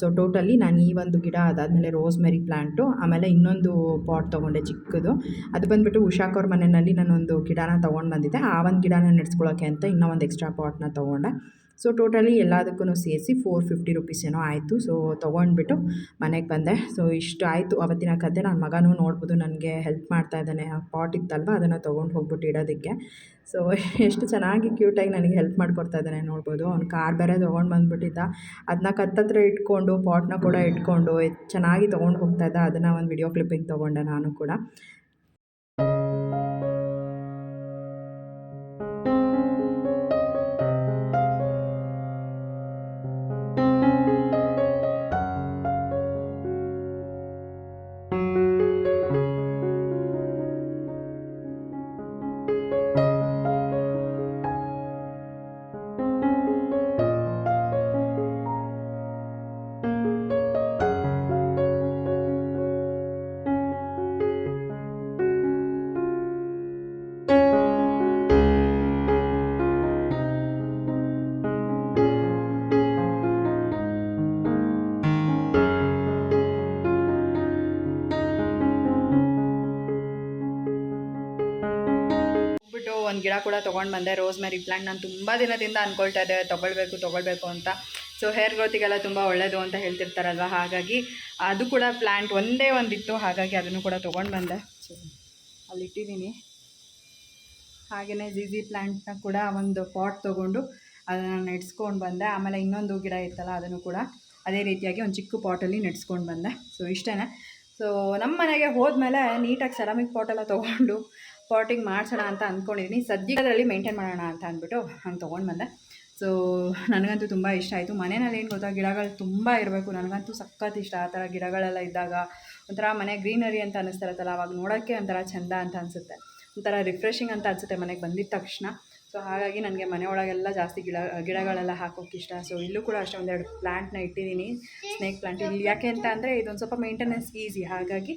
ಸೊ ಟೋಟಲಿ ನಾನು ಈ ಒಂದು ಗಿಡ ಅದಾದಮೇಲೆ ರೋಸ್ಮೆರಿ ಪ್ಲ್ಯಾಂಟು ಆಮೇಲೆ ಇನ್ನೊಂದು ಪಾಟ್ ತೊಗೊಂಡೆ ಚಿಕ್ಕದು. ಅದು ಬಂದುಬಿಟ್ಟು ಉಷಾಕೋರ್ ಮನೆಯಲ್ಲಿ ನಾನೊಂದು ಗಿಡನ ತೊಗೊಂಡು ಬಂದಿದ್ದೆ. ಆ ಒಂದು ಗಿಡನ ನೆಡ್ಸ್ಕೊಳ್ಳೋಕ್ಕೆ ಅಂತ ಇನ್ನೂ ಒಂದು ಎಕ್ಸ್ಟ್ರಾ ಪಾಟ್ನ ತೊಗೊಂಡೆ. ಸೊ ಟೋಟಲಿ ಎಲ್ಲದಕ್ಕೂ ಸೇರಿಸಿ ಫೋರ್ ಫಿಫ್ಟಿ ರುಪೀಸ್ ಏನೋ ಆಯಿತು. ಸೊ ತೊಗೊಂಡ್ಬಿಟ್ಟು ಮನೆಗೆ ಬಂದೆ. ಸೊ ಇಷ್ಟು ಆಯಿತು. ಅವತ್ತಿನ ಕತೆ ನನ್ನ ಮಗನೂ ನೋಡ್ಬೋದು, ನನಗೆ ಹೆಲ್ಪ್ ಮಾಡ್ತಾ ಇದ್ದಾನೆ. ಆ ಪಾಟ್ ಇತ್ತಲ್ವ? ಅದನ್ನು ತೊಗೊಂಡು ಹೋಗ್ಬಿಟ್ಟು ಇಡೋದಕ್ಕೆ. ಸೊ ಎಷ್ಟು ಚೆನ್ನಾಗಿ ಕ್ಯೂಟಾಗಿ ನನಗೆ ಹೆಲ್ಪ್ ಮಾಡಿಕೊಡ್ತಾ ಇದ್ದಾನೆ ನೋಡ್ಬೋದು. ಅವ್ನು ಕಾರ್ ಬೇರೆ ತೊಗೊಂಡು ಬಂದುಬಿಟ್ಟಿದ್ದ. ಅದನ್ನ ಕತ್ತತ್ರ ಇಟ್ಕೊಂಡು ಪಾಟ್ನ ಕೂಡ ಇಟ್ಕೊಂಡು ಚೆನ್ನಾಗಿ ತೊಗೊಂಡು ಹೋಗ್ತಾ ಇದ್ದ. ಅದನ್ನು ಒಂದು ವಿಡಿಯೋ ಕ್ಲಿಪ್ಪಿಂಗ್ ತೊಗೊಂಡೆ ನಾನು ಕೂಡ. ಕೂಡ ತೊಗೊಂಡು ಬಂದೆ. ರೋಸ್ ಮೆರಿ ಪ್ಲ್ಯಾಂಟ್ ನಾನು ತುಂಬ ದಿನದಿಂದ ಅಂದ್ಕೊಳ್ತಾ ಇದ್ದೆ. ತೊಗೊಳ್ಬೇಕು ತೊಗೊಳ್ಬೇಕು ಅಂತ. ಸೊ ಹೇರ್ ಗ್ರೋತಿಗೆಲ್ಲ ತುಂಬ ಒಳ್ಳೆಯದು ಅಂತ ಹೇಳ್ತಿರ್ತಾರಲ್ವ? ಹಾಗಾಗಿ ಅದು ಕೂಡ ಪ್ಲ್ಯಾಂಟ್ ಒಂದೇ ಒಂದಿತ್ತು. ಹಾಗಾಗಿ ಅದನ್ನು ಕೂಡ ತೊಗೊಂಡು ಬಂದೆ. ಸೊ ಅಲ್ಲಿ ಇಟ್ಟಿದ್ದೀನಿ ಹಾಗೆಯೇ ಜಿಜಿ ಪ್ಲ್ಯಾಂಟ್ನ ಕೂಡ ಒಂದು ಪಾಟ್ ತೊಗೊಂಡು ಅದನ್ನು ನೆಡ್ಸ್ಕೊಂಡು ಬಂದೆ. ಆಮೇಲೆ ಇನ್ನೊಂದು ಗಿಡ ಇತ್ತಲ್ಲ, ಅದನ್ನು ಕೂಡ ಅದೇ ರೀತಿಯಾಗಿ ಒಂದು ಚಿಕ್ಕ ಪಾಟಲ್ಲಿ ನೆಡ್ಸ್ಕೊಂಡು ಬಂದೆ. ಸೊ ಇಷ್ಟೇ ಸೊ ನಮ್ಮ ಮನೆಗೆ ಹೋದ್ಮೇಲೆ ನೀಟಾಗಿ ಸೆರಾಮಿಕ್ ಪಾಟೆಲ್ಲ ತೊಗೊಂಡು ಪಾಟಿಂಗ್ ಮಾಡಿಸೋಣ ಅಂತ ಅಂದ್ಕೊಂಡಿದ್ದೀನಿ ಸದ್ಯದಲ್ಲಿ ಮೇಂಟೈನ್ ಮಾಡೋಣ ಅಂತ ಅಂದ್ಬಿಟ್ಟು ಹಂಗೆ ತೊಗೊಂಡು ಬಂದೆ. ಸೊ ನನಗಂತೂ ತುಂಬ ಇಷ್ಟ ಆಯಿತು. ಮನೆಯಲ್ಲಿ ಏನು ಗೊತ್ತಾ, ಗಿಡಗಳು ತುಂಬ ಇರಬೇಕು. ನನಗಂತೂ ಸಖತ್ ಇಷ್ಟ ಆ ಥರ ಗಿಡಗಳೆಲ್ಲ ಇದ್ದಾಗ. ಒಂಥರ ಮನೆ ಗ್ರೀನರಿ ಅಂತ ಅನ್ನಿಸ್ತಿರತ್ತಲ್ಲ ಅವಾಗ ನೋಡೋಕ್ಕೆ ಒಂಥರ ಚೆಂದ ಅಂತ ಅನಿಸುತ್ತೆ. ಒಂಥರ ರಿಫ್ರೆಶಿಂಗ್ ಅಂತ ಅನಿಸುತ್ತೆ ಮನೆಗೆ ಬಂದಿದ್ದ ತಕ್ಷಣ. ಸೊ ಹಾಗಾಗಿ ನನಗೆ ಮನೆ ಒಳಗೆಲ್ಲ ಜಾಸ್ತಿ ಗಿಡ, ಗಿಡಗಳೆಲ್ಲ ಹಾಕೋಕೆ ಇಷ್ಟ. ಸೊ ಇಲ್ಲೂ ಕೂಡ ಅಷ್ಟೇ ಒಂದೆರಡು ಪ್ಲ್ಯಾಂಟ್ನ ಇಟ್ಟಿದ್ದೀನಿ ಸ್ನೇಕ್ ಪ್ಲ್ಯಾಂಟ್ ಇಲ್ಲಿ ಯಾಕೆ ಅಂತ ಅಂದರೆ, ಇದೊಂದು ಸ್ವಲ್ಪ ಮೇಂಟೆನೆನ್ಸ್ ಈಸಿ ಹಾಗಾಗಿ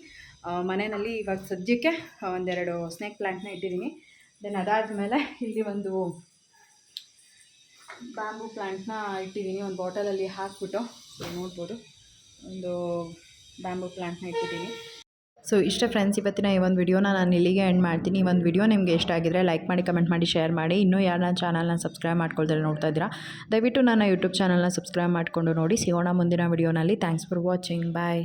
ಮನೆಯಲ್ಲಿ ಇವಾಗ ಸದ್ಯಕ್ಕೆ ಒಂದೆರಡು ಸ್ನೇಕ್ ಪ್ಲ್ಯಾಂಟ್ನ ಇಟ್ಟಿದ್ದೀನಿ ದೆನ್ ಅದಾದಮೇಲೆ ಇಲ್ಲಿ ಒಂದು ಬ್ಯಾಂಬೂ ಪ್ಲ್ಯಾಂಟ್ನ ಇಟ್ಟಿದ್ದೀನಿ ಒಂದು ಬಾಟಲಲ್ಲಿ ಹಾಕ್ಬಿಟ್ಟು ನೋಡ್ಬೋದು. ಒಂದು ಬ್ಯಾಂಬೂ ಪ್ಲ್ಯಾಂಟ್ನ ಇಟ್ಟಿದ್ದೀನಿ ಸೊ ಇಷ್ಟ ಫ್ರೆಂಡ್ಸ್ ಇವತ್ತಿನ ಈ ಒಂದು ವಿಡಿಯೋನ ನಾನು ಇಲ್ಲಿಗೆ ಎಂಡ್ ಮಾಡ್ತೀನಿ. ಈ ಒಂದು ವಿಡಿಯೋ ನಿಮಗೆ ಇಷ್ಟ ಆಗಿದ್ರೆ ಲೈಕ್ ಮಾಡಿ ಕಮೆಂಟ್ ಮಾಡಿ ಶೇರ್ ಮಾಡಿ. ಇನ್ನೂ ಯಾರನ್ನ ನನ್ನ ಚಾನಲ್ನ ಸಬ್ಸ್ಕ್ರೈಬ್ ಮಾಡ್ಕೊಳ್ತಾರೆ ನೋಡ್ತಾ ಇದ್ದೀರಾ, ದಯವಿಟ್ಟು ನನ್ನ ಯೂಟ್ಯೂಬ್ ಚಾನಲ್ನ ಸಬ್ಸ್ಕ್ರೈಬ್ ಮಾಡಿಕೊಂಡು ನೋಡಿ. ಸಿಗೋಣ ಮುಂದಿನ ವಿಡಿಯೋನಲ್ಲಿ ಥ್ಯಾಂಕ್ಸ್ ಫಾರ್ ವಾಚಿಂಗ್ ಬಾಯ್